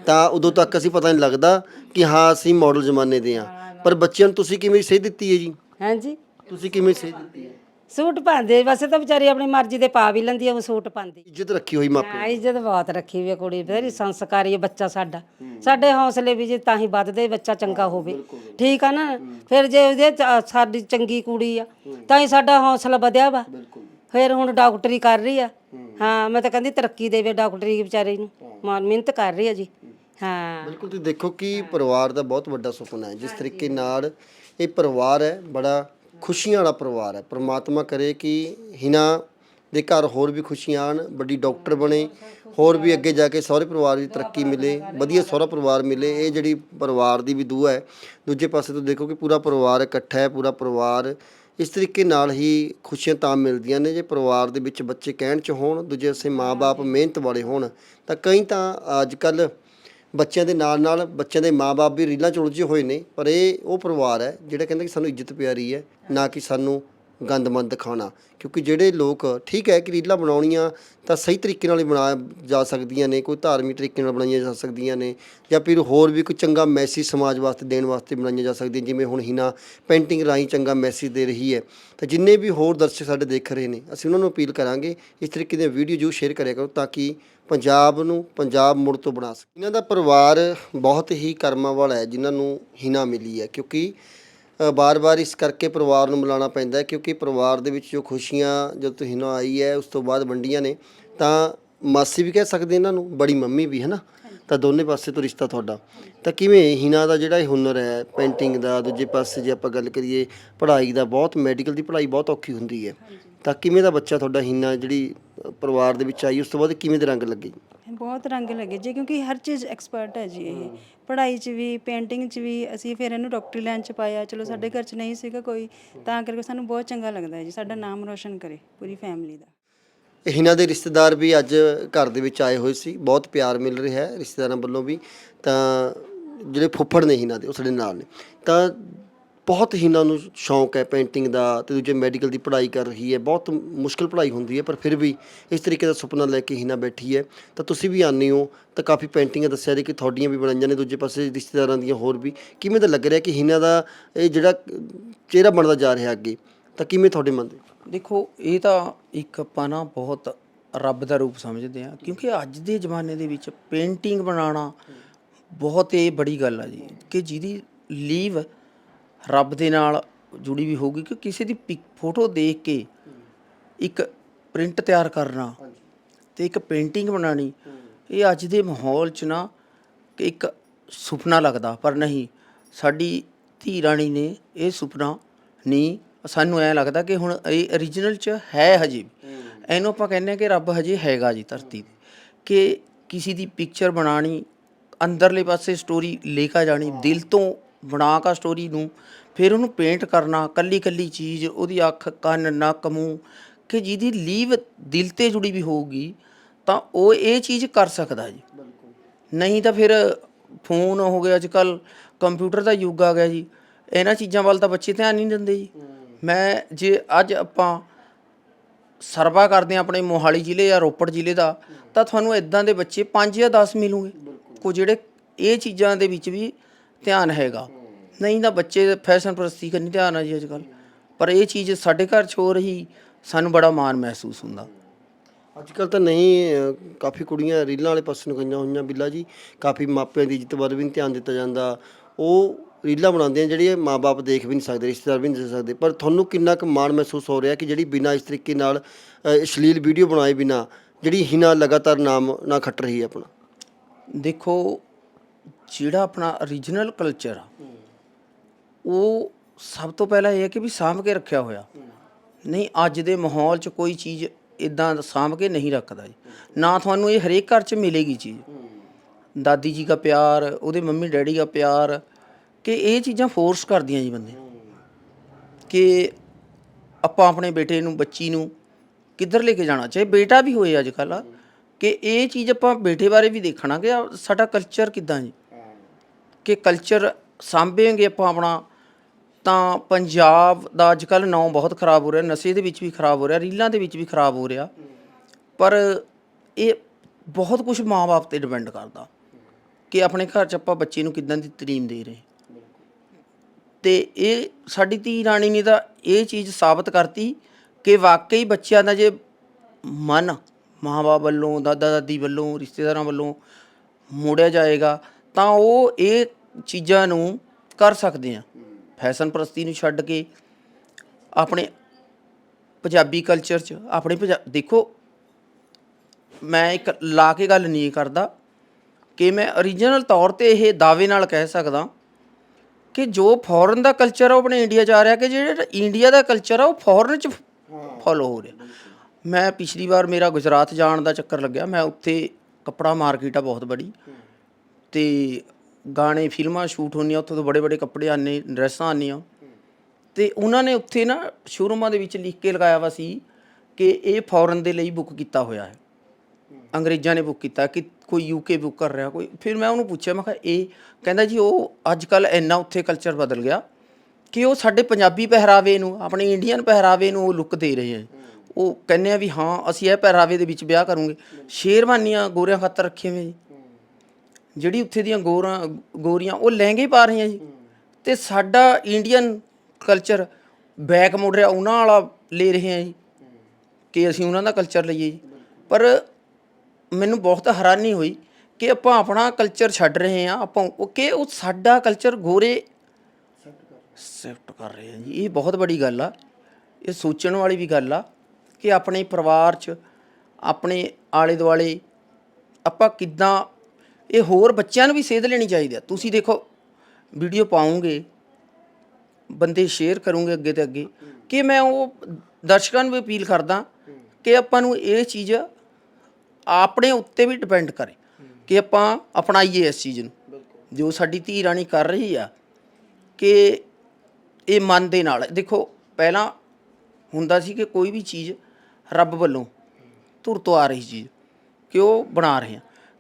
ਤਾਂ ਉਦੋਂ ਤੱਕ ਅਸੀਂ ਪਤਾ ਨਹੀਂ ਲੱਗਦਾ ਕਿ ਹਾਂ ਅਸੀਂ ਮਾਡਲ ਜ਼ਮਾਨੇ ਦੇ ਆ ਪਰ ਬੱਚਿਆਂ ਨੂੰ ਤੁਸੀਂ ਕਿਵੇਂ ਸੇਧ ਦਿੱਤੀ ਹੈ ਜੀ? ਹਾਂਜੀ। ਤੁਸੀਂ ਕਿਵੇਂ ਸੇਧ ਦਿੱਤੀ ਹੈ? ਸੂਟ ਪਾਉਂਦੇ ਵੈਸੇ ਤਾਂ ਵਿਚਾਰੀ ਆਪਣੀ ਮਰਜ਼ੀ ਦੇ ਪਾ ਵੀ ਲੈਂਦੀ ਆ ਉਹ ਸੂਟ ਪਾਉਂਦੀ। ਇੱਜ਼ਤ ਰੱਖੀ ਹੋਈ ਮਾਪੇ ਹਾਂ ਇੱਜ਼ਤ ਬਹੁਤ ਰੱਖੀ ਵੀ ਆ ਕੁੜੀ ਬਥੇਰੀ ਸੰਸਕਾਰੀ ਬੱਚਾ ਸਾਡਾ। ਸਾਡੇ ਹੌਸਲੇ ਵੀ ਜੇ ਤਾਂ ਹੀ ਵੱਧਦੇ ਬੱਚਾ ਚੰਗਾ ਹੋਵੇ। ਠੀਕ ਆ ਨਾ? ਫਿਰ ਜੇ ਉਹਦੇ ਚ- ਸਾਡੀ ਚੰਗੀ ਕੁੜੀ ਆ ਤਾਂ ਹੀ ਸਾਡਾ ਹੌਸਲਾ ਵਧਿਆ ਵਾ। ਫਿਰ ਹੁਣ ਡਾਕਟਰੀ ਕਰ ਰਹੀ ਆ। ਹਾਂ। ਮੈਂ ਤਾਂ ਕਹਿੰਦੀ ਤਰੱਕੀ ਦੇਵੇ ਡਾਕਟਰੀ ਵਿਚਾਰੀ ਨੂੰ। ਮਾਨ ਮਿਹਨਤ ਕਰ ਰਹੀ ਆ ਜੀ। ਹਾਂ। ਬਿਲਕੁਲ ਤੁਸੀਂ ਦੇਖੋ ਕਿ ਪਰਿਵਾਰ ਦਾ ਬਹੁਤ ਵੱਡਾ ਸੁਪਨਾ ਹੈ। ਜਿਸ ਤਰੀਕੇ ਨਾਲ ਇਹ ਪਰਿਵਾਰ ਹੈ ਬੜਾ ਖੁਸ਼ੀਆਂ ਵਾਲਾ ਪਰਿਵਾਰ ਹੈ। ਪ੍ਰਮਾਤਮਾ ਕਰੇ ਕਿ ਹਿਨਾ ਦੇ ਘਰ ਹੋਰ ਵੀ ਖੁਸ਼ੀਆਂ ਆਣ, ਵੱਡੀ ਡਾਕਟਰ ਬਣੇ, ਹੋਰ ਵੀ ਅੱਗੇ ਜਾ ਕੇ ਸਹੁਰੇ ਪਰਿਵਾਰ ਦੀ ਤਰੱਕੀ ਮਿਲੇ, ਵਧੀਆ ਸਹੁਰਾ ਪਰਿਵਾਰ ਮਿਲੇ। ਇਹ ਜਿਹੜੀ ਪਰਿਵਾਰ ਦੀ ਵੀ ਦੁਆ ਹੈ। ਦੂਜੇ ਪਾਸੇ ਤੋਂ ਦੇਖੋ ਕਿ ਪੂਰਾ ਪਰਿਵਾਰ ਇਕੱਠਾ ਹੈ, ਪੂਰਾ ਪਰਿਵਾਰ ਇਸ ਤਰੀਕੇ ਨਾਲ ਹੀ ਖੁਸ਼ੀਆਂ ਤਾਂ ਮਿਲਦੀਆਂ ਨੇ। ਜੇ ਪਰਿਵਾਰ ਦੇ ਵਿੱਚ ਬੱਚੇ ਕਹਿਣ ਚ ਹੋਣ, ਦੂਜੇ ਪਾਸੇ ਮਾਪੇ ਮਿਹਨਤ ਵਾਲੇ ਹੋਣ, ਤਾਂ ਕਈ ਤਾਂ ਅੱਜ ਕੱਲ੍ਹ ਬੱਚਿਆਂ ਦੇ ਨਾਲ ਨਾਲ ਬੱਚਿਆਂ ਦੇ ਮਾਪੇ ਵੀ ਰੀਲਾਂ 'ਚ ਉਲਝੇ ਹੋਏ ਨੇ, ਪਰ ਇਹ ਉਹ ਪਰਿਵਾਰ ਹੈ ਜਿਹੜਾ ਕਹਿੰਦਾ ਕਿ ਸਾਨੂੰ ਇੱਜ਼ਤ ਪਿਆਰੀ ਹੈ, ਨਾ ਕਿ ਸਾਨੂੰ ਗੰਦਮੰਦ ਖਾਣਾ ਕਿਉਂਕਿ ਜਿਹੜੇ ਲੋਕ, ਠੀਕ ਹੈ ਕਿ ਰੀਲਾਂ ਬਣਾਉਣੀਆਂ ਤਾਂ ਸਹੀ ਤਰੀਕੇ ਨਾਲ ਹੀ ਬਣਾ ਜਾ ਸਕਦੀਆਂ ਨੇ, ਕੋਈ ਧਾਰਮਿਕ ਤਰੀਕੇ ਨਾਲ ਬਣਾਈਆਂ ਜਾ ਸਕਦੀਆਂ ਨੇ, ਜਾਂ ਫਿਰ ਹੋਰ ਵੀ ਕੋਈ ਚੰਗਾ ਮੈਸੇਜ ਸਮਾਜ ਵਾਸਤੇ, ਦੇਣ ਵਾਸਤੇ ਬਣਾਈਆਂ ਜਾ ਸਕਦੀਆਂ, ਜਿਵੇਂ ਹੁਣ ਹਿਨਾ ਪੇਂਟਿੰਗ ਰਾਹੀਂ ਚੰਗਾ ਮੈਸੇਜ ਦੇ ਰਹੀ ਹੈ। ਤਾਂ ਜਿੰਨੇ ਵੀ ਹੋਰ ਦਰਸ਼ਕ ਸਾਡੇ ਦੇਖ ਰਹੇ ਨੇ, ਅਸੀਂ ਉਹਨਾਂ ਨੂੰ ਅਪੀਲ ਕਰਾਂਗੇ, ਇਸ ਤਰੀਕੇ ਦੀਆਂ ਵੀਡੀਓ ਜੋ ਸ਼ੇਅਰ ਕਰਿਆ ਕਰੋ ਤਾਂ ਕਿ ਪੰਜਾਬ ਨੂੰ ਪੰਜਾਬ ਮੁੜ ਤੋਂ ਬਣਾ ਸਕੇ ਇਹਨਾਂ ਦਾ ਪਰਿਵਾਰ ਬਹੁਤ ਹੀ ਕਰਮਾਂ ਵਾਲਾ ਹੈ, ਜਿਨ੍ਹਾਂ ਨੂੰ ਹਿਨਾ ਮਿਲੀ ਹੈ, ਕਿਉਂਕਿ ਬਾਰ-ਬਾਰ ਇਸ ਕਰਕੇ ਪਰਿਵਾਰ ਨੂੰ ਮਿਲਾਉਣਾ ਪੈਂਦਾ ਕਿਉਂਕਿ ਪਰਿਵਾਰ ਦੇ ਵਿੱਚ ਜੋ ਖੁਸ਼ੀਆਂ ਜਦ ਤੋਂ ਹਿਨਾ ਆਈ ਹੈ, ਉਸ ਤੋਂ ਬਾਅਦ ਵੰਡੀਆਂ ਨੇ, ਤਾਂ ਮਾਸੀ ਵੀ ਕਹਿ ਸਕਦੇ ਇਹਨਾਂ ਨੂੰ, ਬੜੀ ਮੰਮੀ ਵੀ ਹੈ ਨਾ ਤਾਂ ਦੋਨੇ ਪਾਸੇ ਤੋਂ ਰਿਸ਼ਤਾ ਤੁਹਾਡਾ। ਤਾਂ ਕਿਵੇਂ ਹਿਨਾ ਦਾ ਜਿਹੜਾ ਇਹ ਹੁਨਰ ਹੈ ਪੇਂਟਿੰਗ ਦਾ, ਦੂਜੇ ਪਾਸੇ ਜੇ ਆਪਾਂ ਗੱਲ ਕਰੀਏ, ਪੜ੍ਹਾਈ ਦਾ, ਬਹੁਤ ਮੈਡੀਕਲ ਦੀ ਪੜ੍ਹਾਈ ਬਹੁਤ ਔਖੀ ਹੁੰਦੀ ਹੈ। ਤਾਂ ਕਿਵੇਂ ਦਾ ਬੱਚਾ ਤੁਹਾਡਾ ਹਿਨਾ ਜਿਹੜੀ ਪਰਿਵਾਰ ਦੇ ਵਿੱਚ ਆਈ ਉਸ ਤੋਂ ਬਾਅਦ ਕਿਵੇਂ ਦੇ ਰੰਗ ਲੱਗੇ? ਬਹੁਤ ਰੰਗ ਲੱਗੇ ਜੀ ਕਿਉਂਕਿ ਹਰ ਚੀਜ਼ ਐਕਸਪਰਟ ਹੈ ਜੀ ਇਹ। ਪੜ੍ਹਾਈ 'ਚ ਵੀ ਪੇਂਟਿੰਗ 'ਚ ਵੀ ਅਸੀਂ ਫਿਰ ਇਹਨੂੰ ਡਾਕਟਰੀ ਲਾਈਨ 'ਚ ਪਾਇਆ ਚਲੋ ਸਾਡੇ ਘਰ 'ਚ ਨਹੀਂ ਸੀਗਾ ਕੋਈ ਤਾਂ ਕਰਕੇ ਸਾਨੂੰ ਬਹੁਤ ਚੰਗਾ ਲੱਗਦਾ ਹੈ ਜੀ ਸਾਡਾ ਨਾਮ ਰੋਸ਼ਨ ਕਰੇ ਪੂਰੀ ਫੈਮਿਲੀ ਦਾ। ਇਹਨਾਂ ਦੇ ਰਿਸ਼ਤੇਦਾਰ ਵੀ ਅੱਜ ਘਰ ਦੇ ਵਿੱਚ ਆਏ ਹੋਏ ਸੀ ਬਹੁਤ ਪਿਆਰ ਮਿਲ ਰਿਹਾ ਹੈ ਰਿਸ਼ਤੇਦਾਰਾਂ ਵੱਲੋਂ ਵੀ ਤਾਂ ਜਿਹੜੇ ਫੁੱਫੜ ਨੇ ਇਹਨਾਂ ਦੇ ਉਹ ਸਾਡੇ ਨਾਲ ਨੇ। ਤਾਂ ਬਹੁਤ ਹੀ ਇਹਨਾਂ ਨੂੰ ਸ਼ੌਂਕ ਹੈ ਪੇਂਟਿੰਗ ਦਾ ਤੇ ਦੂਜੇ ਮੈਡੀਕਲ ਦੀ ਪੜ੍ਹਾਈ ਕਰ ਰਹੀ ਹੈ। ਬਹੁਤ ਮੁਸ਼ਕਲ ਪੜ੍ਹਾਈ ਹੁੰਦੀ ਹੈ, ਪਰ ਫਿਰ ਵੀ ਇਸ ਤਰੀਕੇ ਦਾ ਸੁਪਨਾ ਲੈ ਕੇ ਹਿਨਾ ਬੈਠੀ ਹੈ। ਤਾਂ ਤੁਸੀਂ ਵੀ ਆਨੇ ਹੋ ਤਾਂ ਕਾਫੀ ਪੇਂਟਿੰਗਾਂ ਦੱਸਿਆ ਜੀ ਕਿ ਤੁਹਾਡੀਆਂ ਵੀ ਬਣਾਈਆਂ ਨੇ, ਦੂਜੇ ਪਾਸੇ ਰਿਸ਼ਤੇਦਾਰਾਂ ਦੀਆਂ ਹੋਰ ਵੀ। ਕਿਵੇਂ ਦਾ ਲੱਗ ਰਿਹਾ ਕਿ ਹਿਨਾ ਦਾ ਇਹ ਜਿਹੜਾ ਚਿਹਰਾ ਬਣਦਾ ਜਾ ਰਿਹਾ ਅੱਗੇ, ਤਾਂ ਕਿਵੇਂ ਤੁਹਾਡੇ ਮਨ ਦੇ? ਦੇਖੋ, ਇਹ ਤਾਂ ਇੱਕ ਆਪਾਂ ਨਾ ਬਹੁਤ ਰੱਬ ਦਾ ਰੂਪ ਸਮਝਦੇ ਆ ਕਿਉਂਕਿ ਅੱਜ ਦੇ ਜ਼ਮਾਨੇ ਦੇ ਵਿੱਚ ਪੇਂਟਿੰਗ ਬਣਾਉਣਾ ਬਹੁਤ ਇਹ ਬੜੀ ਗੱਲ ਆ ਜੀ, ਕਿ ਜਿਹਦੀ ਲੀਵ ਰੱਬ ਦੇ ਨਾਲ ਜੁੜੀ ਵੀ ਹੋਊਗੀ ਕਿ ਕਿਸੇ ਦੀ ਫੋਟੋ ਦੇਖ ਕੇ ਇੱਕ ਪ੍ਰਿੰਟ ਤਿਆਰ ਕਰਨਾ ਤੇ ਇੱਕ ਪੇਂਟਿੰਗ ਬਣਾਣੀ ਇਹ ਅੱਜ ਦੇ ਮਾਹੌਲ 'ਚ ਨਾ ਕਿ ਇੱਕ ਸੁਪਨਾ ਲੱਗਦਾ, ਪਰ ਨਹੀਂ, ਸਾਡੀ ਧੀ ਰਾਣੀ ਨੇ ਇਹ ਸੁਪਨਾ ਨਹੀਂ, ਸਾਨੂੰ ਐ ਲੱਗਦਾ ਕਿ ਹੁਣ ਇਹ origignal 'ਚ ਹੈ ਹਜੇ ਵੀ। ਇਹਨੂੰ ਆਪਾਂ ਕਹਿੰਦੇ ਆ ਕਿ ਰੱਬ ਹਜੇ ਹੈਗਾ ਜੀ ਧਰਤੀ ਤੇ ਕਿ ਕਿਸੇ ਦੀ ਪਿਕਚਰ ਬਣਾਣੀ ਅੰਦਰਲੇ ਪਾਸੇ ਸਟੋਰੀ ਲੈ ਕੇ ਜਾਣੀ, ਦਿਲ ਤੋਂ ਬਣਾ ਕੇ ਸਟੋਰੀ ਨੂੰ ਫਿਰ ਉਹਨੂੰ ਪੇਂਟ ਕਰਨਾ ਕੱਲੀ ਕੱਲੀ ਚੀਜ਼ ਉਹਦੀ ਅੱਖ ਕੰਨ ਨੱਕ ਮੂੰਹ ਕਿ ਜਿਹਦੀ ਲੀਵ ਦਿਲ ਤੇ ਜੁੜੀ ਵੀ ਹੋਊਗੀ ਤਾਂ ਉਹ ਇਹ ਚੀਜ਼ ਕਰ ਸਕਦਾ ਜੀ। ਨਹੀਂ ਤਾਂ ਫਿਰ ਫੋਨ ਹੋ ਗਿਆ ਅੱਜ ਕੱਲ ਕੰਪਿਊਟਰ ਦਾ ਯੁੱਗ ਆ ਗਿਆ ਜੀ। ਇਹਨਾਂ ਚੀਜ਼ਾਂ ਵੱਲ ਤਾਂ ਬੱਚੇ ਧਿਆਨ ਨਹੀਂ ਦਿੰਦੇ ਜੀ। ਮੈਂ ਜੇ ਅੱਜ ਆਪਾਂ ਸਰਵਾ ਕਰਦੇ ਹਾਂ ਆਪਣੇ ਮੋਹਾਲੀ ਜ਼ਿਲ੍ਹੇ ਜਾਂ ਰੋਪੜ ਜ਼ਿਲ੍ਹੇ ਦਾ ਤਾਂ ਤੁਹਾਨੂੰ ਇਦਾਂ ਦੇ ਬੱਚੇ 5 ਜਾਂ 10 ਮਿਲੂਗੇ। ਕੋ ਜਿਹੜੇ ਇਹ ਚੀਜ਼ਾਂ ਦੇ ਵਿੱਚ ਵੀ ਧਿਆਨ ਹੈਗਾ। ਨਹੀਂ ਤਾਂ ਬੱਚੇ ਫੈਸ਼ਨ ਪ੍ਰਸਤੀ ਕਰਨੀ ਧਿਆਨ ਆ ਜੀ ਅੱਜ ਕੱਲ ਪਰ ਇਹ ਚੀਜ਼ ਸਾਡੇ ਘਰ 'ਚ ਹੋ ਰਹੀ ਸਾਨੂੰ ਬੜਾ ਮਾਣ ਮਹਿਸੂਸ ਹੁੰਦਾ। ਅੱਜ ਕੱਲ ਤਾਂ ਨਹੀਂ ਅਹ, ਕਾਫੀ ਕੁੜੀਆਂ ਰੀਲਾਂ ਵਾਲੇ ਪਾਸੇ ਨੂੰ ਗਈਆਂ ਹੋਈਆਂ ਬਿੱਲਾ ਜੀ। ਕਾਫੀ ਮਾਪਿਆਂ ਦੀ ਇੱਜ਼ਤ ਵੱਲ ਵੀ ਨਹੀਂ ਧਿਆਨ ਦਿੱਤਾ ਜਾਂਦਾ। ਉਹ ਰੀਲਾਂ ਬਣਾਉਂਦੀਆਂ ਜਿਹੜੀਆਂ ਮਾਪੇ ਦੇਖ ਵੀ ਨਹੀਂ ਸਕਦੇ ਰਿਸ਼ਤੇਦਾਰ ਵੀ ਨਹੀਂ ਦੇਖ ਸਕਦੇ। ਪਰ ਤੁਹਾਨੂੰ ਕਿੰਨਾ ਕੁ ਮਾਣ ਮਹਿਸੂਸ ਹੋ ਰਿਹਾ ਕਿ ਜਿਹੜੀ ਬਿਨਾਂ ਇਸ ਤਰੀਕੇ ਨਾਲ ਅਹ, ਅਸ਼ਲੀਲ ਵੀਡੀਓ ਬਣਾਏ ਬਿਨਾਂ ਜਿਹੜੀ ਹਿਨਾ ਲਗਾਤਾਰ ਨਾਮ ਨਾ ਖੱਟ ਰਹੀ ਹੈ ਆਪਣਾ? ਦੇਖੋ ਜਿਹੜਾ ਆਪਣਾ origignal ਕਲਚਰ ਆ, ਉਹ ਸਭ ਤੋਂ ਪਹਿਲਾਂ ਇਹ ਹੈ ਕਿ ਵੀ ਸਾਂਭ ਕੇ ਰੱਖਿਆ ਹੋਇਆ। ਨਹੀਂ, ਅੱਜ ਦੇ ਮਾਹੌਲ 'ਚ ਕੋਈ ਚੀਜ਼ ਇਦਾਂ ਸਾਂਭ ਕੇ ਨਹੀਂ ਰੱਖਦਾ ਜੀ। ਨਾ ਤੁਹਾਨੂੰ ਇਹ ਹਰੇਕ ਘਰ 'ਚ ਮਿਲੇਗੀ ਚੀਜ਼। ਦਾਦੀ ਜੀ ਦਾ ਪਿਆਰ, ਉਹਦੇ ਮੰਮੀ ਡੈਡੀ ਦਾ ਪਿਆਰ, ਕਿ ਇਹ ਚੀਜ਼ਾਂ ਫੋਰਸ ਕਰਦੀਆਂ ਜੀ ਬੰਦੇ। ਕਿ ਆਪਾਂ ਆਪਣੇ ਬੇਟੇ ਨੂੰ, ਬੱਚੀ ਨੂੰ ਕਿੱਧਰ ਲੈ ਕੇ ਜਾਣਾ? ਚਾਹੇ ਬੇਟਾ ਵੀ ਹੋਏ ਅੱਜ ਕੱਲ੍ਹ, ਕਿ ਇਹ ਚੀਜ਼ ਆਪਾਂ ਬੇਟੇ ਬਾਰੇ ਵੀ ਦੇਖਣਾ ਕਿ ਸਾਡਾ ਕਲਚਰ ਕਿੱਦਾਂ ਜੀ। ਕਿ ਕਲਚਰ ਸਾਂਭੇਂਗੇ ਆਪਾਂ ਆਪਣਾ, ਤਾਂ ਪੰਜਾਬ ਦਾ ਅੱਜ ਕੱਲ੍ਹ ਨਾਂ ਬਹੁਤ ਖਰਾਬ ਹੋ ਰਿਹਾ, ਨਸ਼ੇ ਦੇ ਵਿੱਚ ਵੀ ਖਰਾਬ ਹੋ ਰਿਹਾ, ਰੀਲਾਂ ਦੇ ਵਿੱਚ ਵੀ ਖਰਾਬ ਹੋ ਰਿਹਾ। ਪਰ ਇਹ ਬਹੁਤ ਕੁਝ ਮਾਂ-ਬਾਪ ਤੇ ਡਿਪੈਂਡ ਕਰਦਾ ਕਿ ਆਪਣੇ ਘਰ 'ਚ ਆਪਾਂ ਬੱਚੇ ਨੂੰ ਕਿੱਦਾਂ ਦੀ ਤਰੀਮ ਦੇ ਰਹੇ। ਤੇ ਇਹ ਸਾਡੀ ਧੀ ਰਾਣੀ ਨੇ ਤਾਂ ਇਹ ਚੀਜ਼ ਸਾਬਤ ਕਰਤੀ ਕਿ ਵਾਕਈ ਬੱਚਿਆਂ ਦਾ ਜੇ ਮਨ ਮਾਂ-ਬਾਪ ਵੱਲੋਂ ਦਾਦਾ ਦਾਦੀ ਵੱਲੋਂ, ਰਿਸ਼ਤੇਦਾਰਾਂ ਵੱਲੋਂ ਮੋੜਿਆ ਜਾਏਗਾ ਤਾਂ ਉਹ ਇਹ ਚੀਜ਼ਾਂ ਨੂੰ ਕਰ ਸਕਦੇ ਆ। ਫੈਸ਼ਨ ਪ੍ਰਸਤੀ ਨੂੰ ਛੱਡ ਕੇ ਆਪਣੇ ਪੰਜਾਬੀ ਕਲਚਰ 'ਚ, ਆਪਣੇ ਪੰਜਾ- ਦੇਖੋ, ਮੈਂ ਇੱਕ ਲਾ ਕੇ ਗੱਲ ਨਹੀਂ ਕਰਦਾ ਕਿ ਮੈਂ origignal ਤੌਰ ਤੇ ਇਹ ਦਾਅਵੇ ਨਾਲ ਕਹਿ ਸਕਦਾ ਕਿ ਜੋ ਫੋਰਨ ਦਾ ਕਲਚਰ ਆ, ਉਹ ਆਪਣੇ ਇੰਡੀਆ 'ਚ ਆ ਰਿਹਾ ਕਿ ਜਿਹੜਾ ਇੰਡੀਆ ਦਾ ਕਲਚਰ ਆ, ਉਹ ਫੋਰਨ 'ਚ ਫੋਲੋ ਹੋ ਰਿਹਾ। ਮੈਂ ਪਿਛਲੀ ਵਾਰ ਮੇਰਾ ਗੁਜਰਾਤ ਜਾਣ ਦਾ ਚੱਕਰ ਲੱਗਿਆ। ਮੈਂ ਉੱਥੇ ਕੱਪੜਾ ਮਾਰਕੀਟ ਆ ਬਹੁਤ ਬੜੀ। ਤੇ ਗਾਣੇ, ਫਿਲਮਾਂ ਸ਼ੂਟ ਹੁੰਦੀਆਂ, ਉੱਥੋਂ ਤੋਂ ਬੜੇ ਬੜੇ ਕੱਪੜੇ ਆਨੇ ਡਰੈਸਾਂ ਆਨੀਆਂ ਤੇ ਉਹਨਾਂ ਨੇ ਉੱਥੇ ਨਾ ਸ਼ੋਰੂਮਾਂ ਦੇ ਵਿੱਚ ਲਿਖ ਕੇ ਲਗਾਇਆ ਵਾ ਸੀ ਕਿ ਇਹ ਫੋਰਨ ਦੇ ਲਈ ਬੁੱਕ ਕੀਤਾ ਹੋਇਆ ਹੈ। ਅੰਗਰੇਜ਼ਾਂ ਨੇ ਬੁੱਕ ਕੀਤਾ ਕਿ ਕੋਈ ਯੂਕੇ ਬੁੱਕ ਕਰ ਰਿਹਾ, ਕੋਈ ਫਿਰ ਮੈਂ ਉਹਨੂੰ ਪੁੱਛਿਆ, ਮੈਂ ਕਿਹਾ, ਇਹ? ਕਹਿੰਦਾ ਜੀ, ਉਹ ਅੱਜ ਕੱਲ ਇੰਨਾ ਉੱਥੇ ਕਲਚਰ ਬਦਲ ਗਿਆ ਕਿ ਉਹ ਸਾਡੇ ਪੰਜਾਬੀ ਪਹਿਰਾਵੇ ਨੂੰ, ਆਪਣੇ ਇੰਡੀਅਨ ਪਹਿਰਾਵੇ ਨੂੰ ਉਹ ਲੁੱਕ ਦੇ ਰਹੇ ਹੈ। ਉਹ ਕਹਿੰਦੇ ਆ ਵੀ ਹਾਂ, ਅਸੀਂ ਇਹ ਪਹਿਰਾਵੇ ਦੇ ਵਿੱਚ ਵਿਆਹ ਕਰੂੰਗੇ। ਸ਼ੇਰਵਾਨੀਆਂ ਗੋਰਿਆਂ ਖਾਤਰ ਰੱਖੀਆਂ ਹੋਈਆਂ ਜੀ ਜਿਹੜੀ ਉੱਥੇ ਦੀਆਂ ਗੋਰਾਂ, ਗੋਰੀਆਂ, ਉਹ ਲਹਿੰਗੇ ਪਾ ਰਹੀਆਂ ਜੀ। ਤੇ ਸਾਡਾ ਇੰਡੀਅਨ ਕਲਚਰ ਬੈਕ ਮੁੜ ਰਿਹਾ, ਉਹਨਾਂ ਵਾਲਾ ਲੈ ਰਹੇ ਆ ਜੀ ਕਿ ਅਸੀਂ ਉਹਨਾਂ ਦਾ ਕਲਚਰ ਲਈਏ ਜੀ। ਪਰ ਮੈਨੂੰ ਬਹੁਤ ਹੈਰਾਨੀ ਹੋਈ ਕਿ ਆਪਾਂ ਆਪਣਾ ਕਲਚਰ ਛੱਡ ਰਹੇ ਹਾਂ, ਆਪਾਂ ਉਹ ਕਿ ਉਹ ਸਾਡਾ ਕਲਚਰ ਗੋਰੇ ਸਿਫਟ ਕਰ ਰਹੇ ਆ ਜੀ। ਇਹ ਬਹੁਤ ਵੱਡੀ ਗੱਲ ਆ। ਇਹ ਸੋਚਣ ਵਾਲੀ ਵੀ ਗੱਲ ਆ ਕਿ ਆਪਣੇ ਪਰਿਵਾਰ 'ਚ, ਆਪਣੇ ਆਲੇ ਦੁਆਲੇ ਆਪਾਂ ਕਿੱਦਾਂ ਇਹ ਹੋਰ ਬੱਚਿਆਂ ਨੂੰ ਵੀ ਸੇਧ ਲੈਣੀ ਚਾਹੀਦੀ ਹੈ ਤੁਸੀਂ ਦੇਖੋ, ਵੀਡੀਓ ਪਾਉਂਗੇ, ਬੰਦੇ ਸ਼ੇਅਰ ਕਰੂੰਗੇ ਅੱਗੇ ਤੇ ਅੱਗੇ, ਕਿ ਮੈਂ ਉਹ ਦਰਸ਼ਕਾਂ ਨੂੰ ਵੀ ਅਪੀਲ ਕਰਦਾ ਕਿ ਆਪਾਂ ਨੂੰ ਇਹ ਚੀਜ਼ ਆਪਣੇ ਉੱਤੇ ਵੀ ਡਿਪੈਂਡ ਕਰੇ, ਕਿ ਆਪਾਂ ਅਪਣਾਈਏ ਇਸ ਚੀਜ਼ ਨੂੰ। ਜੋ ਸਾਡੀ ਧੀ ਰਾਣੀ ਕਰ ਰਹੀ ਆ, ਕਿ ਇਹ ਮਨ ਦੇ ਨਾਲ, ਦੇਖੋ, ਪਹਿਲਾਂ ਹੁੰਦਾ ਸੀ ਕਿ ਕੋਈ ਵੀ ਚੀਜ਼ ਰੱਬ ਵੱਲੋਂ ਧੁਰ ਤੋਂ ਆ ਰਹੀ ਚੀਜ਼ ਕਿ ਉਹ ਬਣਾ ਰਹੇ ਆ।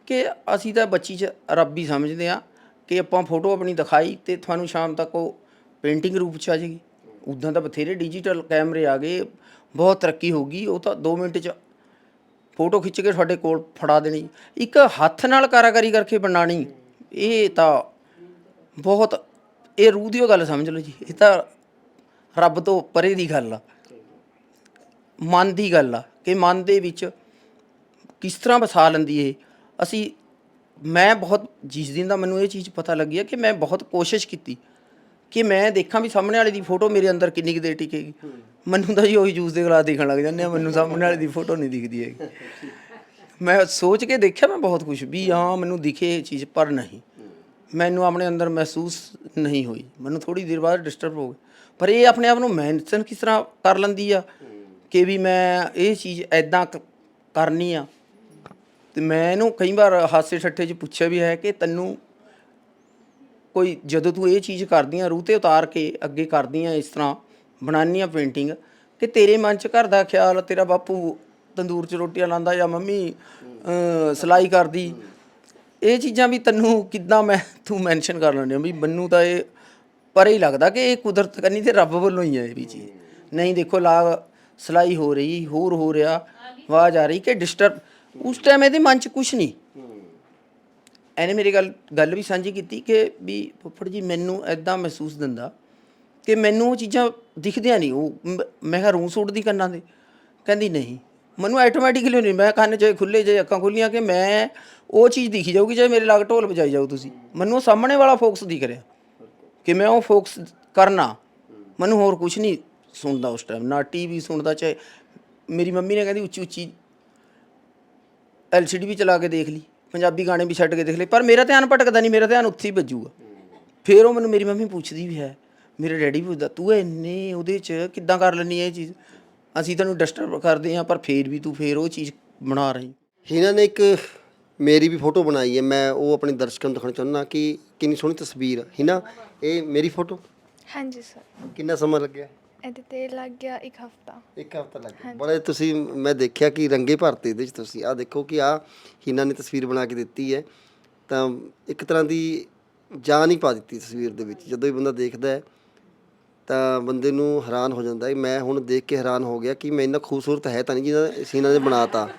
ਕਿ ਅਸੀਂ ਤਾਂ ਬੱਚੀ 'ਚ ਰੱਬ ਹੀ ਸਮਝਦੇ ਆ ਕਿ ਆਪਾਂ ਫੋਟੋ ਆਪਣੀ ਦਿਖਾਈ ਤੇ ਤੁਹਾਨੂੰ ਸ਼ਾਮ ਤੱਕ ਉਹ ਪੇਂਟਿੰਗ ਰੂਪ 'ਚ ਆ ਜਾਏਗੀ। ਉਦਾਂ ਤਾਂ ਬਥੇਰੇ ਡਿਜੀਟਲ ਕੈਮਰੇ ਆ ਗਏ, ਬਹੁਤ ਤਰੱਕੀ ਹੋ ਗਈ, ਉਹ ਤਾਂ 2 ਮਿੰਟ 'ਚ ਫੋਟੋ ਖਿੱਚ ਕੇ ਤੁਹਾਡੇ ਕੋਲ ਫੜਾ ਦੇਣੀ। ਇੱਕ ਹੱਥ ਨਾਲ ਕਾਰਾਗਰੀ ਕਰਕੇ ਬਣਾਣੀ, ਇਹ ਤਾਂ ਬਹੁਤ, ਇਹ ਰੂਹ ਦੀ ਉਹ ਗੱਲ ਸਮਝ ਲਓ ਜੀ, ਇਹ ਤਾਂ ਰੱਬ ਤੋਂ ਪਰੇ ਦੀ ਗੱਲ ਆ। ਮਨ ਦੀ ਗੱਲ ਆ ਕਿ ਮਨ ਦੇ ਵਿੱਚ ਕਿਸ ਤਰ੍ਹਾਂ ਵਸਾ ਲੈਂਦੀ ਇਹ। ਅਸੀਂ ਮੈਂ ਬਹੁਤ ਜਿਸ ਦਿਨ ਦਾ ਮੈਨੂੰ ਇਹ ਚੀਜ਼ ਪਤਾ ਲੱਗੀ ਹੈ ਕਿ ਮੈਂ ਬਹੁਤ ਕੋਸ਼ਿਸ਼ ਕੀਤੀ ਕਿ ਮੈਂ ਦੇਖਾਂ ਵੀ ਸਾਹਮਣੇ ਵਾਲੇ ਦੀ ਫੋਟੋ ਮੇਰੇ ਅੰਦਰ ਕਿੰਨੀ ਕੁ ਦੇਰ ਟਿਕੇਗੀ। ਮੈਨੂੰ ਤਾਂ ਜੀ ਉਹੀ ਜੂਸ ਦੇ ਗਲਾਸ ਦਿਖਣ ਲੱਗ ਜਾਂਦੇ ਆ ਮੈਨੂੰ ਸਾਹਮਣੇ ਵਾਲੇ ਦੀ ਫੋਟੋ ਨਹੀਂ ਦਿਖਦੀ ਹੈਗੀ। ਮੈਂ ਸੋਚ ਕੇ ਦੇਖਿਆ ਮੈਂ ਬਹੁਤ ਕੁਝ ਵੀ ਹਾਂ ਮੈਨੂੰ ਦਿਖੇ ਇਹ ਚੀਜ਼ ਪਰ ਨਹੀਂ। ਮੈਨੂੰ ਆਪਣੇ ਅੰਦਰ ਮਹਿਸੂਸ ਨਹੀਂ ਹੋਈ। ਮੈਨੂੰ ਥੋੜੀ ਦੇਰ ਬਾਅਦ ਡਿਸਟਰਬ ਹੋ ਗਿਆ ਪਰ ਇਹ ਆਪਣੇ ਆਪ ਨੂੰ ਮੈਂਸ਼ਨ ਕਿਸ ਤਰ੍ਹਾਂ ਕਰ ਲੈਂਦੀ ਆ ਕਿ ਵੀ ਮੈਂ ਇਹ ਚੀਜ਼ ਐਦਾਂ ਕਰਨੀ ਆ। ਤੇ ਮੈਂ ਇਹਨੂੰ ਕਈ ਵਾਰ ਹਾਸੇ ਠੱਠੇ 'ਚ ਪੁੱਛਿਆ ਵੀ ਹੈ ਕਿ ਤੈਨੂੰ ਕੋਈ ਜਦੋਂ ਤੂੰ ਇਹ ਚੀਜ਼ ਕਰਦੀ ਕਰਦੀਆਂ ਰੂਹ ਤੇ ਉਤਾਰ ਕੇ ਅੱਗੇ ਕਰਦੀ ਕਰਦੀਆਂ ਇਸ ਤਰ੍ਹਾਂ ਬਣਾਉਂਦੀਆਂ ਪੇਂਟਿੰਗ ਕਿ ਤੇਰੇ ਮਨ 'ਚ ਘਰ ਦਾ ਖਿਆਲ ਤੇਰਾ ਬਾਪੂ ਤੰਦੂਰ 'ਚ ਰੋਟੀਆਂ ਲਾਉਂਦਾ ਜਾਂ ਮੰਮੀ ਅਹ, ਸਿਲਾਈ ਕਰਦੀ। ਇਹ ਚੀਜ਼ਾਂ ਵੀ ਤੈਨੂੰ ਕਿੱਦਾਂ ਮੈਂ ਤੂੰ ਮੈਂਸ਼ਨ ਕਰ ਲੈਂਦੇ ਵੀ ਮੈਨੂੰ ਤਾਂ ਇਹ ਪਰੇ ਹੀ ਲੱਗਦਾ ਕਿ ਇਹ ਕੁਦਰਤ ਕਰਨੀ ਤੇ ਰੱਬ ਵੱਲੋਂ ਹੀ ਹੈ ਇਹ ਵੀ ਚੀਜ਼। ਨਹੀਂ ਦੇਖੋ ਲਾ ਸਿਲਾਈ ਹੋ ਰਹੀ ਹੋਰ ਹੋ ਰਿਹਾ ਆਵਾਜ਼ ਆ ਰਹੀ ਕਿ ਡਿਸਟਰਬ ਉਸ ਟਾਈਮ ਇਹਦੇ ਮਨ 'ਚ ਕੁਝ ਨਹੀਂ ਐਨੇ ਮੇਰੀ ਗੱਲ ਗੱਲ ਵੀ ਸਾਂਝੀ ਕੀਤੀ ਕਿ ਵੀ ਫੁੱਫੜ ਜੀ, ਮੈਨੂੰ ਐਦਾਂ ਮਹਿਸੂਸ ਦਿੰਦਾ ਕਿ ਮੈਨੂੰ ਉਹ ਚੀਜ਼ਾਂ ਦਿਖਦੀਆਂ ਨਹੀਂ ਉਹ ਮ- ਮੈਂ ਕਿਹਾ ਰੂੰ ਸੁੱਟਦੀ ਕੰਨਾਂ ਦੇ ਕਹਿੰਦੀ, ਨਹੀਂ, ਮੈਨੂੰ ਆਟੋਮੈਟਿਕਲੀ ਨਹੀਂ ਮੈਂ ਕੰਨ ਜੇ ਖੁੱਲੇ ਜੇ ਅੱਖਾਂ ਖੁੱਲੀਆਂ ਕਿ ਮੈਂ ਉਹ ਚੀਜ਼ ਦਿਖੀ ਜਾਊਗੀ ਜੇ ਮੇਰੇ ਲਾਗ ਢੋਲ ਵਜਾਈ ਜਾਓ ਤੁਸੀਂ। ਮੈਨੂੰ ਉਹ ਸਾਹਮਣੇ ਵਾਲਾ ਫੋਕਸ ਦਿਖ ਰਿਹਾ ਕਿ ਮੈਂ ਉਹ ਫੋਕਸ ਕਰਨਾ। ਮੈਨੂੰ ਹੋਰ ਕੁਝ ਨਹੀਂ ਸੁਣਦਾ ਉਸ ਟਾਈਮ ਨਾ ਟੀਵੀ ਸੁਣਦਾ, ਚਾਹੇ ਮੇਰੀ ਮੰਮੀ ਨੇ ਕਹਿੰਦੀ ਉੱਚੀ ਉੱਚੀ ਐਲਸੀਡੀ ਵੀ ਚਲਾ ਕੇ ਦੇਖ ਲਈ ਪੰਜਾਬੀ ਗਾਣੇ ਵੀ ਛੱਡ ਕੇ ਦੇਖ ਲਏ ਪਰ ਮੇਰਾ ਧਿਆਨ ਭਟਕਦਾ ਨਹੀਂ ਮੇਰਾ ਧਿਆਨ ਉੱਥੇ ਹੀ ਵੱਜੂਗਾ। ਫਿਰ ਉਹ ਮੈਨੂੰ ਮੇਰੀ ਮੰਮੀ ਪੁੱਛਦੀ ਵੀ ਹੈ ਮੇਰੇ ਡੈਡੀ ਵੀ ਪੁੱਛਦਾ ਤੂੰ ਇੰਨੇ ਉਹਦੇ 'ਚ ਕਿੱਦਾਂ ਕਰ ਲੈਣੀ ਇਹ ਚੀਜ਼? ਅਸੀਂ ਤੈਨੂੰ ਡਿਸਟਰਬ ਕਰਦੇ ਹਾਂ ਪਰ ਫੇਰ ਵੀ ਤੂੰ ਫੇਰ ਉਹ ਚੀਜ਼ ਬਣਾ ਰਹੀ ਹੀਨਾ ਨੇ ਇੱਕ ਮੇਰੀ ਵੀ ਫੋਟੋ ਬਣਾਈ ਹੈ ਮੈਂ ਉਹ ਆਪਣੇ ਦਰਸ਼ਕਾਂ ਨੂੰ ਦਿਖਾਉਣਾ ਚਾਹੁੰਦਾ ਕਿ ਕਿੰਨੀ ਸੋਹਣੀ ਤਸਵੀਰ ਹੀਨਾ ਇਹ ਮੇਰੀ ਫੋਟੋ? ਹਾਂਜੀ ਸਰ। ਕਿੰਨਾ ਸਮਾਂ ਲੱਗਿਆ? ਇਹਦੇ ਤੇ ਲੱਗ ਗਿਆ ਇੱਕ ਹਫਤਾ। ਇੱਕ ਹਫਤਾ ਲੱਗ ਗਿਆ। ਬੜੇ ਤੁਸੀਂ ਮੈਂ ਦੇਖਿਆ ਕਿ ਰੰਗੇ ਭਰਤੇ ਇਹਦੇ ਵਿੱਚ ਤੁਸੀਂ। ਆ ਦੇਖੋ ਕਿ ਆ ਹੀਨਾ ਨੇ ਤਸਵੀਰ ਬਣਾ ਕੇ ਦਿੱਤੀ ਹੈ। ਤਾਂ ਇੱਕ ਤਰ੍ਹਾਂ ਦੀ ਜਾਨ ਹੀ ਪਾ ਦਿੱਤੀ ਤਸਵੀਰ ਦੇ ਵਿੱਚ। ਜਦੋਂ ਵੀ ਬੰਦਾ ਦੇਖਦਾ ਹੈ ਤਾਂ ਬੰਦੇ ਨੂੰ ਹੈਰਾਨ ਹੋ ਜਾਂਦਾ ਹੈ। ਮੈਂ ਹੁਣ ਦੇਖ ਕੇ ਹੈਰਾਨ ਹੋ ਗਿਆ ਕਿ ਮੈਂ ਇੰਨਾ ਖੂਬਸੂਰਤ ਹੈ ਤਾਂ ਨਹੀਂ ਜਿਹਨਾਂ ਹੀਨਾ ਨੇ ਬਣਾਤਾ।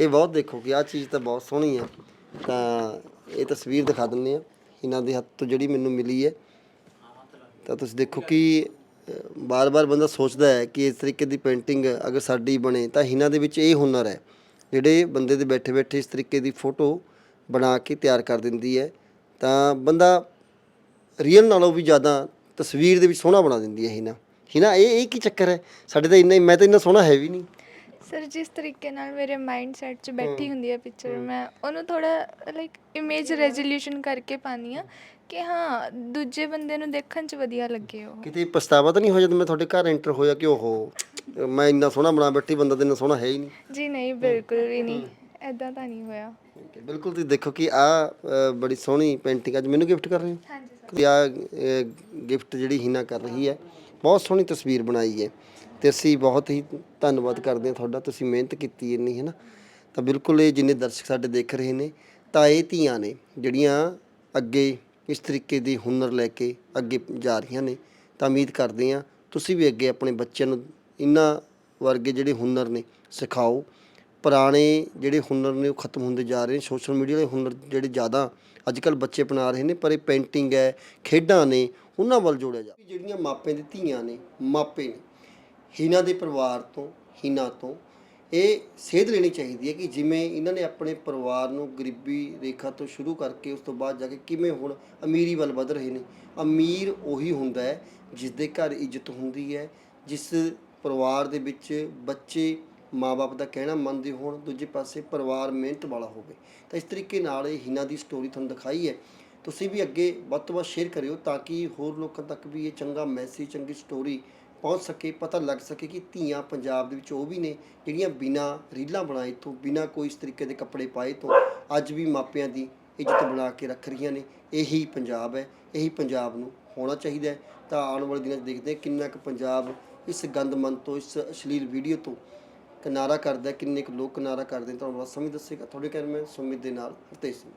ਇਹ ਬਹੁਤ ਦੇਖੋ ਕਿ ਆ ਚੀਜ਼ ਤਾਂ ਬਹੁਤ ਸੋਹਣੀ ਹੈ। ਤਾਂ ਇਹ ਤਸਵੀਰ ਦਿਖਾ ਦਿੰਦੇ ਆ ਹੀਨਾ ਦੇ ਹੱਥ ਤੋਂ ਜਿਹੜੀ ਮੈਨੂੰ ਮਿਲੀ ਹੈ। ਤਾਂ ਤੁਸੀਂ ਦੇਖੋ ਕਿ ਬਾਰ-ਬਾਰ ਬੰਦਾ ਸੋਚਦਾ ਹੈ ਕਿ ਇਸ ਤਰੀਕੇ ਦੀ ਪੇਂਟਿੰਗ ਅਗਰ ਸਾਡੀ ਬਣੇ ਤਾਂ ਇਹਨਾਂ ਦੇ ਵਿੱਚ ਇਹ ਹੁਨਰ ਹੈ। ਜਿਹੜੇ ਬੰਦੇ ਦੇ ਬੈਠੇ-ਬੈਠੇ ਇਸ ਤਰੀਕੇ ਦੀ ਫੋਟੋ ਬਣਾ ਕੇ ਤਿਆਰ ਕਰ ਦਿੰਦੀ ਹੈ ਤਾਂ ਬੰਦਾ ਰੀਅਲ ਨਾਲੋਂ ਵੀ ਜ਼ਿਆਦਾ ਤਸਵੀਰ ਦੇ ਵਿੱਚ ਸੋਹਣਾ ਬਣਾ ਦਿੰਦੀ ਹੈ ਹਿਨਾ। ਹਿਨਾ ਇਹ ਇਹ ਕੀ ਚੱਕਰ ਹੈ? ਸਾਡੇ ਤਾਂ ਇੰਨਾ ਮੈਂ ਤਾਂ ਇੰਨਾ ਸੋਹਣਾ ਹੈ ਵੀ ਨਹੀਂ। ਸਰ ਜਿਸ ਤਰੀਕੇ ਨਾਲ ਮੇਰੇ ਮਾਈਂਡ ਸੈਟ 'ਚ ਬੈਠੀ ਹੁੰਦੀ ਹੈ ਪਿਕਚਰ ਮੈਂ ਉਹਨੂੰ ਥੋੜਾ ਲਾਈਕ ਇਮੇਜ ਰੈਜ਼ੋਲੂਸ਼ਨ ਕਰਕੇ ਪਾਉਂਦੀ ਆ ਕਿ ਹਾਂ ਦੂਜੇ ਬੰਦੇ ਨੂੰ ਦੇਖਣ 'ਚ ਵਧੀਆ ਲੱਗੇ ਉਹ। ਕਿਤੇ ਪਛਤਾਵਾ ਤਾਂ ਨਹੀਂ ਹੋਇਆ ਜਦੋਂ ਮੈਂ ਤੁਹਾਡੇ ਘਰ ਐਂਟਰ ਹੋਇਆ ਕਿ ਓਹੋ ਮੈਂ ਇੰਨਾ ਸੋਹਣਾ ਬਣਾ ਬੈਠੀ ਬੰਦਾ ਤਾਂ ਇੰਨਾ ਸੋਹਣਾ ਹੈ ਹੀ ਨਹੀਂ। ਜੀ ਨਹੀਂ ਬਿਲਕੁਲ ਵੀ ਨਹੀਂ। ਐਦਾਂ ਤਾਂ ਨਹੀਂ ਹੋਇਆ। ਬਿਲਕੁਲ ਤੁਸੀਂ ਦੇਖੋ ਕਿ ਆ ਬੜੀ ਸੋਹਣੀ ਪੇਂਟਿੰਗ ਅੱਜ ਮੈਨੂੰ ਗਿਫਟ ਕਰ ਰਹੇ ਹੋ? ਹਾਂਜੀ ਤੇ ਆ ਗਿਫਟ ਜਿਹੜੀ ਹਿਨਾ ਕਰ ਰਹੀ ਹੈ ਬਹੁਤ ਸੋਹਣੀ ਤਸਵੀਰ ਬਣਾਈ ਹੈ। ਤੇ ਅਸੀਂ ਬਹੁਤ ਹੀ ਧੰਨਵਾਦ ਕਰਦੇ ਹਾਂ ਤੁਹਾਡਾ ਤੁਸੀਂ ਮਿਹਨਤ ਕੀਤੀ ਇੰਨੀ ਹੈ ਨਾ ਤਾਂ ਬਿਲਕੁਲ ਇਹ ਜਿੰਨੇ ਦਰਸ਼ਕ ਸਾਡੇ ਦੇਖ ਰਹੇ ਨੇ ਤਾਂ ਇਹ ਧੀਆਂ ਨੇ ਜਿਹੜੀਆਂ ਅੱਗੇ ਇਸ ਤਰੀਕੇ ਦੇ ਹੁਨਰ ਲੈ ਕੇ ਅੱਗੇ ਜਾ ਰਹੀਆਂ ਨੇ। ਤਾਂ ਉਮੀਦ ਕਰਦੇ ਹਾਂ ਤੁਸੀਂ ਵੀ ਅੱਗੇ ਆਪਣੇ ਬੱਚਿਆਂ ਨੂੰ ਇਹਨਾਂ ਵਰਗੇ ਜਿਹੜੇ ਹੁਨਰ ਨੇ ਸਿਖਾਓ। ਪੁਰਾਣੇ ਜਿਹੜੇ ਹੁਨਰ ਨੇ ਉਹ ਖਤਮ ਹੁੰਦੇ ਜਾ ਰਹੇ ਨੇ। ਸੋਸ਼ਲ ਮੀਡੀਆ ਦੇ ਹੁਨਰ ਜਿਹੜੇ ਜ਼ਿਆਦਾ ਅੱਜ ਕੱਲ ਬੱਚੇ ਅਪਣਾ ਰਹੇ ਨੇ, ਪਰ ਇਹ ਪੇਂਟਿੰਗ ਹੈ, ਖੇਡਾਂ ਨੇ, ਉਹਨਾਂ ਵੱਲ ਜੋੜਿਆ ਜਾ ਜਿਹੜੀਆਂ ਮਾਪੇ ਦੇ ਧੀਆਂ ਨੇ, ਮਾਪੇ ਨੇ ਹੀਨਾ ਦੇ ਪਰਿਵਾਰ ਤੋਂ ਹੀਨਾ ਤੋਂ ਇਹ ਸੇਧ ਲੈਣੀ ਚਾਹੀਦੀ ਹੈ ਕਿ ਜਿਵੇਂ ਇਹਨਾਂ ਨੇ ਆਪਣੇ ਪਰਿਵਾਰ ਨੂੰ ਗਰੀਬੀ ਰੇਖਾ ਤੋਂ ਸ਼ੁਰੂ ਕਰਕੇ ਉਸ ਤੋਂ ਬਾਅਦ ਜਾ ਕੇ ਕਿਵੇਂ ਹੁਣ ਅਮੀਰੀ ਵੱਲ ਵਧ ਰਹੇ ਨੇ। ਅਮੀਰ ਉਹੀ ਹੁੰਦਾ ਹੈ ਜਿਸ ਦੇ ਘਰ ਇੱਜ਼ਤ ਹੁੰਦੀ ਹੈ, ਜਿਸ ਪਰਿਵਾਰ ਦੇ ਵਿੱਚ ਬੱਚੇ ਮਾਪੇ ਦਾ ਕਹਿਣਾ ਮੰਨਦੇ ਹੋਣ, ਦੂਜੇ ਪਾਸੇ ਪਰਿਵਾਰ ਮਿਹਨਤ ਵਾਲਾ ਹੋਵੇ। ਤਾਂ ਇਸ ਤਰੀਕੇ ਨਾਲ ਇਹ ਹੀਨਾ ਦੀ ਸਟੋਰੀ ਤੁਹਾਨੂੰ ਦਿਖਾਈ ਹੈ। ਤੁਸੀਂ ਵੀ ਅੱਗੇ ਵੱਧ ਤੋਂ ਵੱਧ ਸ਼ੇਅਰ ਕਰਿਓ ਤਾਂ ਕਿ ਹੋਰ ਲੋਕਾਂ ਤੱਕ ਵੀ ਇਹ ਚੰਗਾ ਮੈਸੇਜ ਚੰਗੀ ਸਟੋਰੀ ਪਹੁੰਚ ਸਕੇ, ਪਤਾ ਲੱਗ ਸਕੇ ਕਿ ਧੀਆਂ ਪੰਜਾਬ ਦੇ ਵਿੱਚ ਉਹ ਵੀ ਨੇ ਜਿਹੜੀਆਂ ਬਿਨਾ ਰੀਲਾਂ ਬਣਾਏ ਤੋਂ, ਬਿਨਾ ਕੋਈ ਇਸ ਤਰੀਕੇ ਦੇ ਕੱਪੜੇ ਪਾਏ ਤੋਂ ਅੱਜ ਵੀ ਮਾਪਿਆਂ ਦੀ ਇੱਜ਼ਤ ਬਣਾ ਕੇ ਰੱਖ ਰਹੀਆਂ ਨੇ। ਇਹੀ ਪੰਜਾਬ ਹੈ, ਇਹੀ ਪੰਜਾਬ ਨੂੰ ਹੋਣਾ ਚਾਹੀਦਾ ਤਾਂ ਆਉਣ ਵਾਲੇ ਦਿਨਾਂ 'ਚ ਦੇਖਦੇ ਹਾਂ ਕਿੰਨਾ ਕੁ ਪੰਜਾਬ ਇਸ ਗੰਦਮੰਦ ਤੋਂ, ਇਸ ਅਸ਼ਲੀਲ ਵੀਡੀਓ ਤੋਂ ਕਿਨਾਰਾ ਕਰਦਾ ਕਿੰਨੇ ਕੁ ਲੋਕ ਕਿਨਾਰਾ ਕਰਦੇ ਨੇ। ਤੁਹਾਨੂੰ ਬਸ ਸਮਝ ਦੱਸੇਗਾ। ਤੁਹਾਡੇ ਕਹਿਣ ਮੈਂ ਸੁਮਿਤ ਦੇ ਨਾਲ ਹਰਤੇਜ ਸਿੰਘ।